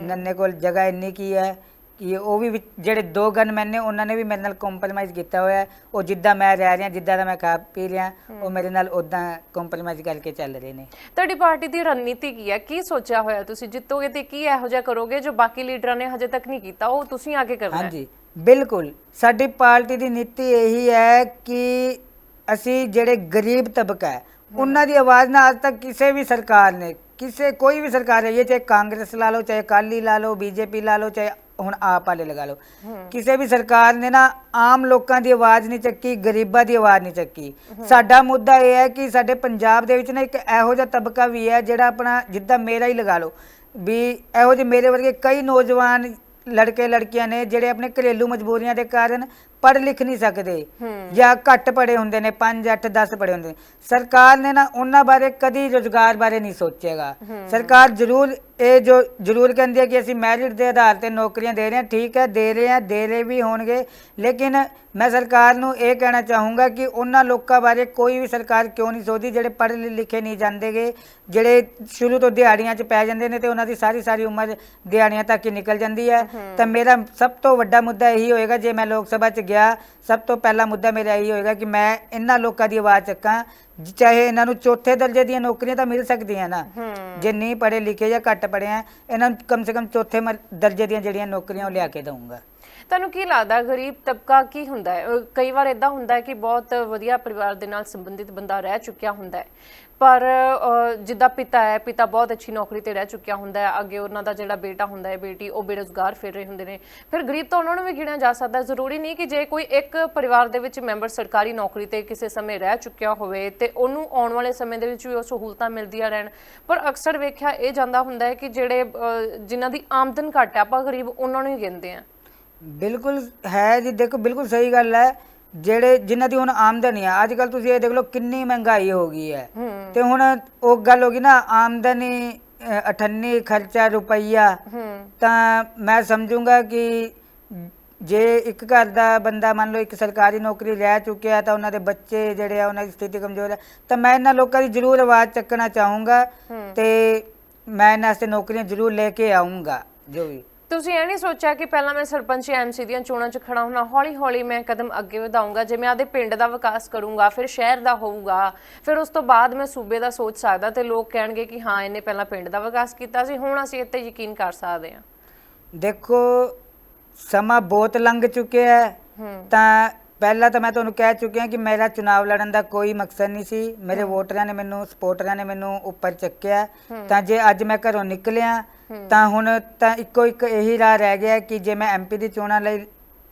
ਨੰਨੇ ਕੋਲ ਜਗ੍ਹਾ ਇੰਨੀ ਕੀ ਹੈ ਕਿ ਉਹ ਵੀ ਵਿੱਚ- ਜਿਹੜੇ ਦੋ ਗਨਮੈਨ ਨੇ ਉਹਨਾਂ ਨੇ ਵੀ ਮੇਰੇ ਨਾਲ ਕੰਪਰੋਮਾਈਜ਼ ਕੀਤਾ ਹੋਇਆ ਹੈ। ਉਹ ਜਿੱਦਾਂ ਮੈਂ ਰਹਿ ਰਿਹਾ ਜਿੱਦਾਂ ਦਾ ਮੈਂ ਖਾ ਪੀ ਰਿਹਾ ਉਹ ਮੇਰੇ ਨਾਲ ਉਦਾਂ ਕੰਪਰੋਮਾਈਜ਼ ਕਰਕੇ ਚੱਲ ਰਹੇ ਨੇ। ਤੁਹਾਡੀ ਪਾਰਟੀ ਦੀ ਰਣਨੀਤੀ ਕੀ ਹੈ? ਕੀ ਸੋਚਿਆ ਹੋਇਆ ਤੁਸੀਂ? ਜਿੱਤੋਗੇ ਤੇ ਕੀ ਇਹੋ ਜਿਹਾ ਕਰੋਗੇ ਜੋ ਬਾਕੀ ਲੀਡਰਾਂ ਨੇ ਹਜੇ ਤੱਕ ਨਹੀਂ ਕੀਤਾ? ਉਹ ਤੁਸੀਂ ਆ ਕੇ ਕਰਨਾ ਹੈ। ਹਾਂਜੀ ਬਿਲਕੁਲ। ਸਾਡੀ ਪਾਰਟੀ ਦੀ ਨੀਤੀ ਇਹੀ ਹੈ ਕਿ ਅਸੀਂ ਜਿਹੜੇ ਗਰੀਬ ਤਬਕਾ ਹੈ ਉਹਨਾਂ ਦੀ ਆਵਾਜ਼ ਨਾ ਅੱਜ ਤੱਕ ਕਿਸੇ ਵੀ ਸਰਕਾਰ ਨੇ ਕਿਸੇ ਕੋਈ ਵੀ ਸਰਕਾਰ ਹੈ ਇਹ ਚਾਹੇ ਕਾਂਗਰਸ ਲਾ ਲਓ ਚਾਹੇ ਅਕਾਲੀ ਲਾ ਲਓ ਬੀਜੇਪੀ ਲਾ ਲਓ ਚਾਹੇ ਹੁਣ ਆਪ ਵਾਲੇ ਲਗਾ ਲਓ। ਕਿਸੇ ਵੀ ਸਰਕਾਰ ਨੇ ਨਾ ਆਮ ਲੋਕਾਂ ਦੀ ਆਵਾਜ਼ ਨਹੀਂ ਚੱਕੀ ਗਰੀਬਾਂ ਦੀ ਆਵਾਜ਼ ਨਹੀਂ ਚੱਕੀ। ਸਾਡਾ ਮੁੱਦਾ ਇਹ ਹੈ ਕਿ ਸਾਡੇ ਪੰਜਾਬ ਦੇ ਵਿੱਚ ਨਾ ਇੱਕ ਇਹੋ ਜਿਹਾ ਤਬਕਾ ਵੀ ਹੈ ਜਿਹੜਾ ਆਪਣਾ ਜਿੱਦਾਂ ਮੇਰਾ ਹੀ ਲਗਾ ਲਓ। ਵੀ ਇਹੋ ਜਿਹੇ ਮੇਰੇ ਵਰਗੇ ਕਈ ਨੌਜਵਾਨ ਲੜਕੇ ਲੜਕੀਆਂ ਨੇ ਜਿਹੜੇ ਆਪਣੇ ਘਰੇਲੂ ਮਜਬੂਰੀਆਂ ਦੇ ਕਾਰਨ ਪੜ੍ਹ ਲਿਖ ਨਹੀਂ ਸਕਦੇ ਜਾਂ ਘੱਟ ਪੜ੍ਹੇ ਹੁੰਦੇ ਨੇ 5 8 10 ਪੜ੍ਹੇ ਹੁੰਦੇ ਨੇ। ਸਰਕਾਰ ਨੇ ਨਾ ਉਹਨਾਂ ਬਾਰੇ ਕਦੀ ਰੋਜ਼ਗਾਰ ਬਾਰੇ ਨਹੀਂ ਸੋਚੇਗਾ ਸਰਕਾਰ ਜ਼ਰੂਰ, ਇਹ ਜੋ ਜ਼ਰੂਰ ਕਹਿੰਦੀ ਹੈ ਕਿ ਅਸੀਂ ਮੈਰਿਟ ਦੇ ਆਧਾਰ ਤੇ ਨੌਕਰੀਆਂ ਦੇ ਰਹੇ ਹਾਂ, ਠੀਕ ਹੈ, ਦੇ ਰਹੇ ਹਾਂ ਦੇ ਰਹੇ ਵੀ ਹੋਣਗੇ। ਲੇਕਿਨ ਮੈਂ ਸਰਕਾਰ ਨੂੰ ਇਹ ਕਹਿਣਾ ਚਾਹੂੰਗਾ ਕਿ ਉਹਨਾਂ ਲੋਕਾਂ ਬਾਰੇ ਕੋਈ ਵੀ ਸਰਕਾਰ ਕਿਉਂ ਨਹੀਂ ਸੋਚਦੀ, ਜਿਹੜੇ ਪੜ੍ਹੇ ਲਿਖੇ ਨਹੀਂ ਜਾਂਦੇਗੇ, ਜਿਹੜੇ ਸ਼ੁਰੂ ਤੋਂ ਦਿਹਾੜੀਆਂ 'ਚ ਪੈ ਜਾਂਦੇ ਨੇ ਤੇ ਉਹਨਾਂ ਦੀ ਸਾਰੀ ਸਾਰੀ ਉਮਰ ਦਿਹਾੜੀਆਂ ਤੱਕ ਹੀ ਨਿਕਲ ਜਾਂਦੀ ਹੈ। ਤਾਂ ਮੇਰਾ ਸਭ ਤੋਂ ਵੱਡਾ ਮੁੱਦਾ ਇਹੀ ਹੋਏਗਾ, ਜੇ ਮੈਂ ਲੋਕ ਸਭਾ 'ਚ ਗਿਆ ਸਭ ਤੋਂ ਪਹਿਲਾ ਮੁੱਦਾ ਮੇਰਾ ਇਹੀ ਹੋਏਗਾ ਕਿ ਮੈਂ ਇਹਨਾਂ ਲੋਕਾਂ ਦੀ ਆਵਾਜ਼ ਚੱਕਾਂ ਚਾਹੇ ਇਹਨਾਂ ਨੂੰ ਚੌਥੇ ਦਰਜੇ ਦੀਆਂ ਨੌਕਰੀਆਂ ਤਾਂ ਮਿਲ ਸਕਦੀਆਂ ਨਾ। ਜੇ ਨਹੀਂ ਪੜ੍ਹੇ ਲਿਖੇ ਜਾਂ ਘੱਟ ਪੜ੍ਹੇ ਆ ਇਹਨਾਂ ਨੂੰ ਕਮ ਸੇ ਕਮ ਚੌਥੇ ਦਰਜੇ ਦੀਆਂ ਜਿਹੜੀਆਂ ਨੌਕਰੀਆਂ ਉਹ ਲਿਆ ਕੇ ਦਊਂਗਾ। ਤੁਹਾਨੂੰ ਕੀ ਲੱਗਦਾ ਗਰੀਬ ਤਬਕਾ ਕੀ ਹੁੰਦਾ ਹੈ? ਕਈ ਵਾਰ ਇਦਾਂ ਹੁੰਦਾ ਹੈ ਕਿ ਬਹੁਤ ਵਧੀਆ ਪਰਿਵਾਰ ਦੇ ਨਾਲ ਸੰਬੰਧਿਤ ਬੰਦਾ ਰਹਿ ਚੁੱਕਿਆ ਹੁੰਦਾ ਹੈ। ਪਰ ਜਿੱਦਾਂ ਪਿਤਾ ਹੈ ਪਿਤਾ ਬਹੁਤ ਅੱਛੀ ਨੌਕਰੀ ਤੇ ਰਹਿ ਚੁੱਕਿਆ ਹੁੰਦਾ ਹੈ। ਅੱਗੇ ਉਹਨਾਂ ਦਾ ਜਿਹੜਾ ਬੇਟਾ ਹੁੰਦਾ ਹੈ ਬੇਟੀ ਉਹ ਬੇਰੁਜ਼ਗਾਰ ਫਿਰ ਰਹੇ ਹੁੰਦੇ ਨੇ। ਫਿਰ ਗਰੀਬ ਤਾਂ ਉਹਨਾਂ ਨੂੰ ਵੀ ਗਿਣਿਆ ਜਾ ਸਕਦਾ ਜ਼ਰੂਰੀ ਨਹੀਂ ਕਿ ਜੇ ਕੋਈ ਇੱਕ ਪਰਿਵਾਰ ਦੇ ਵਿੱਚ ਮੈਂਬਰ ਸਰਕਾਰੀ ਨੌਕਰੀ ਤੇ ਕਿਸੇ ਸਮੇਂ ਰਹਿ ਚੁੱਕਿਆ ਹੋਵੇ ਤੇ ਉਹਨੂੰ ਆਉਣ ਵਾਲੇ ਸਮੇਂ ਦੇ ਵਿੱਚ ਵੀ ਉਹ ਸਹੂਲਤਾਂ ਮਿਲਦੀਆਂ ਰਹਿਣ। ਪਰ ਅਕਸਰ ਵੇਖਿਆ ਇਹ ਜਾਂਦਾ ਹੁੰਦਾ ਹੈ ਕਿ ਜਿਹੜੇ ਅਹ, ਜਿਨ੍ਹਾਂ ਦੀ ਆਮਦਨ ਘੱਟ ਹੈ ਆਪਾਂ ਗਰੀਬ ਉਹਨਾਂ ਨੂੰ ਹੀ ਗਿਣਦੇ ਆ ਬਿਲਕੁਲ ਹੈ ਜੀ। ਦੇਖੋ ਬਿਲਕੁਲ ਸਹੀ ਗੱਲ ਹੈ। ਜਿਹੜੇ ਜਿਨ੍ਹਾਂ ਦੀ ਹੁਣ ਆਮਦਨੀ ਆ ਅੱਜ ਕੱਲ ਤੁਸੀਂ ਇਹ ਦੇਖ ਲਓ ਕਿੰਨੀ ਮਹਿੰਗਾਈ ਹੋ ਗਈ ਹੈ। ਤੇ ਹੁਣ ਉਹ ਗੱਲ ਹੋ ਗਈ ਨਾ ਆਮਦਨੀ ਅ, ਅਠੰਨੀ ਖਰਚਾ ਰੁਪਈਆ। ਤਾਂ ਮੈਂ ਸਮਝੂੰਗਾ ਕਿ ਜੇ ਇੱਕ ਘਰ ਦਾ ਬੰਦਾ ਮੰਨ ਲਓ ਇੱਕ ਸਰਕਾਰੀ ਨੌਕਰੀ ਲੈ ਚੁੱਕਿਆ ਤਾਂ ਉਹਨਾਂ ਦੇ ਬੱਚੇ ਜਿਹੜੇ ਆ ਉਹਨਾਂ ਦੀ ਸਥਿਤੀ ਕਮਜ਼ੋਰ ਹੈ ਤਾਂ ਮੈਂ ਇਹਨਾਂ ਲੋਕਾਂ ਦੀ ਜ਼ਰੂਰ ਆਵਾਜ਼ ਚੱਕਣਾ ਚਾਹੂੰਗਾ ਤੇ ਮੈਂ ਇਹਨਾਂ ਵਾਸਤੇ ਨੌਕਰੀਆਂ ਜ਼ਰੂਰ ਲੈ ਕੇ ਆਉਂਗਾ ਜੋ ਵੀ। ਤੁਸੀਂ ਇਹ ਨਹੀਂ ਸੋਚਿਆ ਕਿ ਪਹਿਲਾਂ ਮੈਂ ਸਰਪੰਚ ਐਮਸੀ ਦੀਆਂ ਚੋਣਾਂ 'ਚ ਖੜਾ ਹੋਣਾ ਹੌਲੀ ਹੌਲੀ ਮੈਂ ਕਦਮ ਅੱਗੇ ਵਧਾਉਂਗਾ ਜੇ ਮੈਂ ਆਦੇ ਪਿੰਡ ਦਾ ਵਿਕਾਸ ਕਰੂੰਗਾ ਫਿਰ ਸ਼ਹਿਰ ਦਾ ਹੋਊਗਾ ਫਿਰ ਉਸ ਤੋਂ ਬਾਅਦ ਮੈਂ ਸੂਬੇ ਦਾ ਸੋਚ ਸਕਦਾ ਤੇ ਲੋਕ ਕਹਿਣਗੇ ਕਿ ਹਾਂ ਇਹਨੇ ਪਹਿਲਾਂ ਪਿੰਡ ਦਾ ਵਿਕਾਸ ਕੀਤਾ ਸੀ ਹੁਣ ਅਸੀਂ ਇੱਥੇ ਯਕੀਨ ਕਰ ਸਕਦੇ ਹਾਂ। ਦੇਖੋ ਸਮਾਂ ਬਹੁਤ ਲੰਘ ਚੁੱਕਿਆ ਹੂੰ। ਤਾਂ ਪਹਿਲਾਂ ਤਾਂ ਮੈਂ ਤੁਹਾਨੂੰ ਕਹਿ ਚੁੱਕਿਆ ਕਿ ਮੇਰਾ ਚੁਣਾਵ ਲੜਨ ਦਾ ਕੋਈ ਮਕਸਦ ਨਹੀਂ ਸੀ। ਮੇਰੇ ਵੋਟਰਾਂ ਨੇ ਮੈਨੂੰ ਸਪੋਰਟਰਾਂ ਨੇ ਮੈਨੂੰ ਉੱਪਰ ਚੱਕਿਆ। ਤਾਂ ਜੇ ਅੱਜ ਮੈਂ ਘਰੋਂ ਨਿਕਲਿਆ ਤਾਂ ਹੁਣ ਤਾਂ ਇੱਕੋ ਇੱਕ ਇਹੀ ਰਾਹ ਰਹਿ ਗਿਆ ਕਿ ਜੇ ਮੈਂ ਐਮਪੀ ਦੀ ਚੋਣਾਂ ਲਈ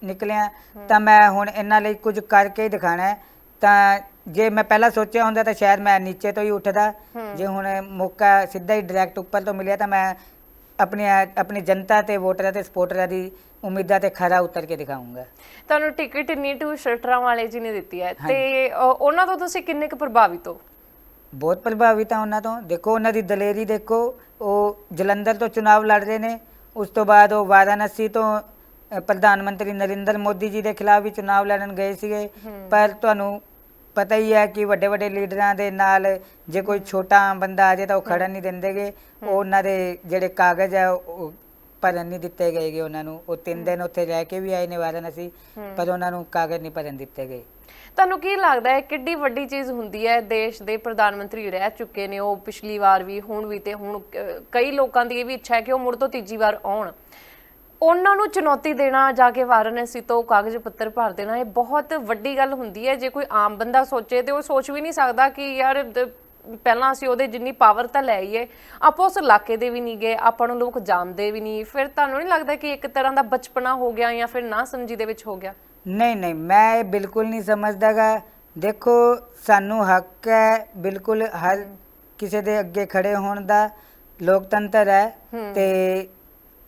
ਨਿਕਲਿਆ ਤਾਂ ਮੈਂ ਹੁਣ ਇਹਨਾਂ ਲਈ ਕੁਝ ਕਰਕੇ ਹੀ ਦਿਖਾਣਾ ਹੈ। ਤਾਂ ਜੇ ਮੈਂ ਪਹਿਲਾਂ ਸੋਚਿਆ ਹੁੰਦਾ ਤਾਂ ਸ਼ਾਇਦ ਮੈਂ ਨੀਚੇ ਤੋਂ ਹੀ ਉੱਠਦਾ। ਜੇ ਹੁਣ ਮੌਕਾ ਸਿੱਧਾ ਹੀ ਡਾਇਰੈਕਟ ਉੱਪਰ ਤੋਂ ਮਿਲਿਆ ਤਾਂ ਮੈਂ ਆਪਣੀ ਆਪਣੀ ਜਨਤਾ ਤੇ ਵੋਟਰਾਂ ਤੇ ਸਪੋਰਟਰਾਂ ਦੀ ਉਮੀਦਾਂ ਤੇ ਖਰਾ ਉਤਰ ਕੇ ਦਿਖਾਉਂਗਾ। ਤੁਹਾਨੂੰ ਟਿਕਟ ਨੀਟੂ ਸ਼ਟਰਾਂ ਵਾਲੇ ਜੀ ਨੇ ਦਿੱਤੀ ਹੈ ਤੇ ਅ, ਉਹਨਾਂ ਤੋਂ ਤੁਸੀਂ ਕਿੰਨੇ ਕੁ ਪ੍ਰਭਾਵਿਤ ਹੋ? ਬਹੁਤ ਪ੍ਰਭਾਵਿਤ ਹਾਂ ਉਹਨਾਂ ਤੋਂ। ਦੇਖੋ ਉਹਨਾਂ ਦੀ ਦਲੇਰੀ ਦੇਖੋ। ਉਹ ਜਲੰਧਰ ਤੋਂ ਚੁਣਾਵ ਲੜ ਰਹੇ ਨੇ। ਉਸ ਤੋਂ ਬਾਅਦ ਉਹ ਵਾਰਾਣਸੀ ਤੋਂ ਅ, ਪ੍ਰਧਾਨ ਮੰਤਰੀ ਨਰਿੰਦਰ ਮੋਦੀ ਜੀ ਦੇ ਖਿਲਾਫ ਵੀ ਚੁਣਾਵ ਲੜਨ ਗਏ ਸੀਗੇ। ਪਰ ਤੁਹਾਨੂੰ ਪਤਾ ਹੀ ਹੈ ਕਿ ਵੱਡੇ ਵੱਡੇ ਲੀਡਰਾਂ ਦੇ ਨਾਲ ਜੇ ਕੋਈ ਛੋਟਾ ਬੰਦਾ ਆ ਜਾਏ ਤਾਂ ਉਹ ਖੜਨ ਨਹੀਂ ਦਿੰਦੇਗੇ। ਉਹ ਉਹਨਾਂ ਦੇ ਜਿਹੜੇ ਕਾਗਜ਼ ਆ ਉਹ ਭਰਨ ਨਹੀਂ ਦਿੱਤੇ ਗਏਗੇ ਉਹਨਾਂ ਨੂੰ। ਉਹ ਤਿੰਨ ਦਿਨ ਉੱਥੇ ਰਹਿ ਕੇ ਵੀ ਆਏ ਨੇ ਵਾਰਾਣਸੀ ਪਰ ਉਹਨਾਂ ਨੂੰ ਕਾਗਜ਼ ਨਹੀਂ ਭਰਨ ਦਿੱਤੇ ਗਏ। ਤੁਹਾਨੂੰ ਕੀ ਲੱਗਦਾ ਹੈ ਕਿੱਡੀ ਵੱਡੀ ਚੀਜ਼ ਹੁੰਦੀ ਹੈ ਦੇਸ਼ ਦੇ ਪ੍ਰਧਾਨ ਮੰਤਰੀ ਰਹਿ ਚੁੱਕੇ ਨੇ ਉਹ ਪਿਛਲੀ ਵਾਰ ਵੀ ਹੁਣ ਵੀ ਤੇ ਹੁਣ ਕਈ ਲੋਕਾਂ ਦੀ ਇਹ ਵੀ ਇੱਛਾ ਹੈ ਕਿ ਉਹ ਮੁੜ ਤੋਂ ਤੀਜੀ ਵਾਰ ਆਉਣ। ਉਹਨਾਂ ਨੂੰ ਚੁਣੌਤੀ ਦੇਣਾ ਜਾ ਕੇ ਵਾਰਾਣਸੀ ਤੋਂ ਕਾਗਜ਼ ਪੱਤਰ ਭਰ ਦੇਣਾ ਇਹ ਬਹੁਤ ਵੱਡੀ ਗੱਲ ਹੁੰਦੀ ਹੈ। ਜੇ ਕੋਈ ਆਮ ਬੰਦਾ ਸੋਚੇ ਤੇ ਉਹ ਸੋਚ ਵੀ ਨਹੀਂ ਸਕਦਾ ਕਿ ਯਾਰ ਪਹਿਲਾਂ ਅਸੀਂ ਉਹਦੇ ਜਿੰਨੀ ਪਾਵਰ ਤਾਂ ਲੈ ਆਈਏ ਆਪਾਂ ਉਸ ਇਲਾਕੇ ਦੇ ਵੀ ਨਹੀਂ ਗਏ ਆਪਾਂ ਨੂੰ ਲੋਕ ਜਾਣਦੇ ਵੀ ਨਹੀਂ। ਫਿਰ ਤੁਹਾਨੂੰ ਨਹੀਂ ਲੱਗਦਾ ਕਿ ਇੱਕ ਤਰ੍ਹਾਂ ਦਾ ਬਚਪਨਾ ਹੋ ਗਿਆ ਜਾਂ ਫਿਰ ਨਾ ਸਮਝੀ ਦੇ ਵਿੱਚ ਹੋ ਗਿਆ? ਨਹੀਂ ਨਹੀਂ ਮੈਂ ਇਹ ਬਿਲਕੁਲ ਨਹੀਂ ਸਮਝਦਾਗਾ। ਦੇਖੋ ਸਾਨੂੰ ਹੱਕ ਹੈ ਬਿਲਕੁਲ ਹਰ ਕਿਸੇ ਦੇ ਅੱਗੇ ਖੜੇ ਹੋਣ ਦਾ। ਲੋਕਤੰਤਰ ਹੈ। ਤੇ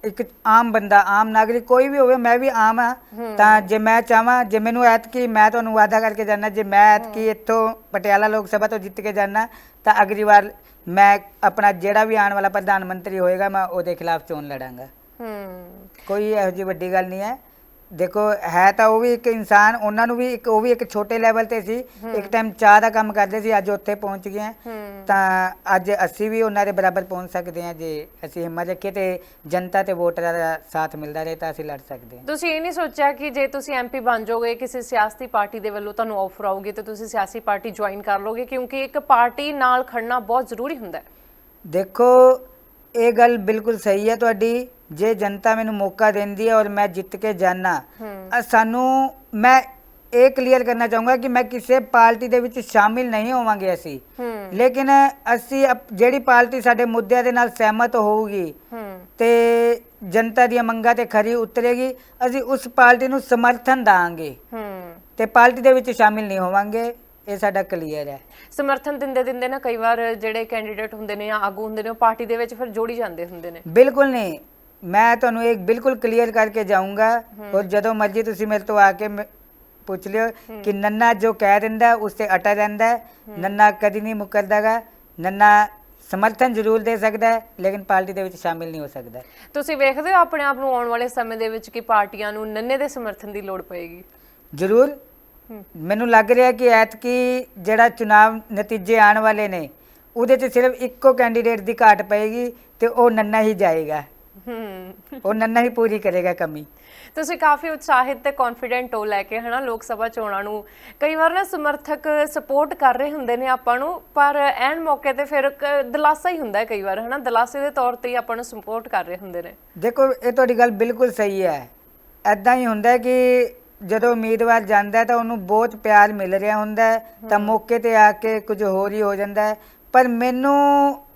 ਇੱਕ ਆਮ ਬੰਦਾ ਆਮ ਨਾਗਰਿਕ ਕੋਈ ਵੀ ਹੋਵੇ ਮੈਂ ਵੀ ਆਮ ਆ। ਤਾਂ ਜੇ ਮੈਂ ਚਾਹਾਂ ਜੇ ਮੈਨੂੰ ਐਤਕੀ ਮੈਂ ਤੁਹਾਨੂੰ ਵਾਅਦਾ ਕਰਕੇ ਜਾਣਾ ਜੇ ਮੈਂ ਐਤਕੀ ਇੱਥੋਂ ਪਟਿਆਲਾ ਲੋਕ ਸਭਾ ਤੋਂ ਜਿੱਤ ਕੇ ਜਾਣਾ ਤਾਂ ਅਗਲੀ ਵਾਰ ਮੈਂ ਆਪਣਾ ਜਿਹੜਾ ਵੀ ਆਉਣ ਵਾਲਾ ਪ੍ਰਧਾਨ ਮੰਤਰੀ ਹੋਏਗਾ ਮੈਂ ਉਹਦੇ ਖਿਲਾਫ ਚੋਣ ਲੜਾਂਗਾ। ਹੂੰ। ਕੋਈ ਇਹੋ ਜਿਹੀ ਵੱਡੀ ਗੱਲ ਨਹੀਂ ਹੈ। ਦੇਖੋ ਹੈ ਤਾਂ ਉਹ ਵੀ ਇੱਕ ਇਨਸਾਨ ਉਹਨਾਂ ਨੂੰ ਵੀ ਇੱਕ ਉਹ ਵੀ ਇੱਕ ਛੋਟੇ ਲੈਵਲ ਤੇ ਸੀ। ਇੱਕ ਟਾਈਮ ਚਾਹ ਦਾ ਕੰਮ ਕਰਦੇ ਸੀ ਅੱਜ ਉੱਥੇ ਪਹੁੰਚ ਗਏ। ਹੂੰ। ਤਾਂ ਅੱਜ ਅਸੀਂ ਵੀ ਉਹਨਾਂ ਦੇ ਬਰਾਬਰ ਪਹੁੰਚ ਸਕਦੇ ਹਾਂ ਜੇ ਅਸੀਂ ਹਿੰਮਤ ਰੱਖੀਏ ਤੇ ਜਨਤਾ ਤੇ ਵੋਟਰਾਂ ਦਾ ਸਾਥ ਮਿਲਦਾ ਰਹੇ ਤਾਂ ਅਸੀਂ ਲੜ ਸਕਦੇ ਹਾਂ। ਤੁਸੀਂ ਇਹ ਨਹੀਂ ਸੋਚਿਆ ਕਿ ਜੇ ਤੁਸੀਂ ਐਮਪੀ ਬਣ ਜਾਓਗੇ ਕਿਸੇ ਸਿਆਸੀ ਪਾਰਟੀ ਦੇ ਵੱਲੋਂ ਤੁਹਾਨੂੰ ਆਫਰ ਆਊਗੀ ਤੇ ਤੁਸੀਂ ਸਿਆਸੀ ਪਾਰਟੀ ਜੁਆਇਨ ਕਰ ਲੋਗੇ ਕਿਉਂਕਿ ਇੱਕ ਪਾਰਟੀ ਨਾਲ ਖੜਨਾ ਬਹੁਤ ਜ਼ਰੂਰੀ ਹੁੰਦਾ ਹੈ। ਦੇਖੋ ਇਹ ਗੱਲ ਬਿਲਕੁਲ ਸਹੀ ਹੈ ਤੁਹਾਡੀ। ਜੇ ਜਨਤਾ ਮੈਨੂੰ ਮੌਕਾ ਦਿੰਦੀ ਹੈ ਔਰ ਮੈਂ ਜਿੱਤ ਕੇ ਜਾਣਾ ਸਾਨੂੰ ਮੈਂ ਇਹ ਕਲੀਅਰ ਕਰਨਾ ਚਾਹੂੰਗਾ ਕਿ ਮੈਂ ਕਿਸੇ ਪਾਰਟੀ ਦੇ ਵਿੱਚ ਸ਼ਾਮਿਲ ਨਹੀਂ ਹੋਵਾਂਗੇ ਅਸੀਂ। ਲੇਕਿਨ ਅਸੀਂ ਜਿਹੜੀ ਪਾਰਟੀ ਸਾਡੇ ਮੁੱਦਿਆਂ ਦੇ ਨਾਲ ਸਹਿਮਤ ਹੋਊਗੀ ਤੇ ਜਨਤਾ ਦੀਆਂ ਮੰਗਾਂ ਤੇ ਖਰੀ ਉਤਰੇਗੀ ਅਸੀਂ ਉਸ ਪਾਰਟੀ ਨੂੰ ਸਮਰਥਨ ਦਾਂਗੇ। ਤੇ ਪਾਰਟੀ ਦੇ ਵਿੱਚ ਸ਼ਾਮਿਲ ਨਹੀਂ ਹੋਵਾਂਗੇ। ਇਹ ਸਾਡਾ ਕਲੀਅਰ ਹੈ। ਸਮਰਥਨ ਦਿੰਦੇ ਦਿੰਦੇ ਨਾ ਕਈ ਵਾਰ ਜਿਹੜੇ ਕੈਂਡੀਡੇਟ ਹੁੰਦੇ ਨੇ ਜਾਂ ਆਗੂ ਹੁੰਦੇ ਨੇ ਉਹ ਪਾਰਟੀ ਦੇ ਵਿੱਚ ਫਿਰ ਜੋੜੀ ਜਾਂਦੇ ਹੁੰਦੇ ਨੇ। ਬਿਲਕੁਲ ਨਹੀਂ। ਮੈਂ ਤੁਹਾਨੂੰ ਇੱਕ ਬਿਲਕੁਲ ਕਲੀਅਰ ਕਰਕੇ ਜਾਊਂਗਾ ਔਰ ਜਦੋਂ ਮਰਜ਼ੀ ਤੁਸੀਂ ਮੇਰੇ ਤੋਂ ਆ ਕੇ ਪੁੱਛ ਲਿਓ ਕਿ ਨੰਨਾ ਜੋ ਕਹਿ ਦਿੰਦਾ ਉਸ ਤੇ ਅਟਾ ਰਹਿੰਦਾ। ਨੰਨਾ ਕਦੀ ਨਹੀਂ ਮੁਕਰਦਾਗਾ ਨੰਨਾ ਸਮਰਥਨ ਜ਼ਰੂਰ ਦੇ ਸਕਦਾ ਹੈ ਲੇਕਿਨ ਪਾਰਟੀ ਦੇ ਵਿੱਚ ਸ਼ਾਮਿਲ ਨਹੀਂ ਹੋ ਸਕਦਾ। ਤੁਸੀਂ ਵੇਖਦੇ ਹੋ ਆਪਣੇ ਆਪ ਨੂੰ ਆਉਣ ਵਾਲੇ ਸਮੇਂ ਦੇ ਵਿੱਚ ਕਿ ਪਾਰਟੀਆਂ ਨੂੰ ਨੰਨੇ ਦੇ ਸਮਰਥਨ ਦੀ ਲੋੜ ਪਏਗੀ? ਜ਼ਰੂਰ। ਮੈਨੂੰ ਲੱਗ ਰਿਹਾ ਕਿ ਐਤਕੀ ਜਿਹੜਾ ਚੁਣਾਵ ਨਤੀਜੇ ਆਉਣ ਵਾਲੇ ਨੇ ਉਹਦੇ 'ਚ ਸਿਰਫ ਇੱਕੋ ਕੈਂਡੀਡੇਟ ਦੀ ਘਾਟ ਪਏਗੀ ਤੇ ਉਹ ਨੰਨਾ ਹੀ ਜਾਏਗਾ। ਹੂੰ। ਉਹ ਨੰਨਾ ਹੀ ਪੂਰੀ ਕਰੇਗਾ ਕਮੀ। ਤੁਸੀਂ ਕਾਫੀ ਉਤਸ਼ਾਹਿਤ ਤੇ ਕੌਨਫੀਡੈਂਟ ਹੋ ਲੈ ਕੇ ਹਨਾ ਲੋਕ ਸਭਾ ਚੋਣਾਂ ਨੂੰ। ਕਈ ਵਾਰ ਨਾ ਸਮਰਥਕ ਸਪੋਰਟ ਕਰ ਰਹੇ ਹੁੰਦੇ ਨੇ ਆਪਾਂ ਨੂੰ ਪਰ ਐਨ ਮੌਕੇ ਤੇ ਫਿਰ ਦਿਲਾਸਾ ਹੀ ਹੁੰਦਾ ਹੈ ਕਈ ਵਾਰ ਹਨਾ ਦਿਲਾਸੇ ਦੇ ਤੌਰ ਤੇ ਹੀ ਆਪਾਂ ਨੂੰ ਸਪੋਰਟ ਕਰ ਰਹੇ ਹੁੰਦੇ ਨੇ। ਦੇਖੋ ਇਹ ਤੁਹਾਡੀ ਗੱਲ ਬਿਲਕੁਲ ਸਹੀ ਹੈ। ਐਦਾਂ ਹੀ ਹੁੰਦਾ ਹੈ ਕਿ ਜਦੋਂ ਉਮੀਦਵਾਰ ਜਾਂਦਾ ਹੈ ਤਾਂ ਉਹਨੂੰ ਬਹੁਤ ਪਿਆਰ ਮਿਲ ਰਿਹਾ ਹੁੰਦਾ ਹੈ ਤਾਂ ਮੌਕੇ ਤੇ ਆ ਕੇ ਕੁਝ ਹੋਰ ਹੀ ਹੋ ਜਾਂਦਾ ਹੈ। ਪਰ ਮੈਨੂੰ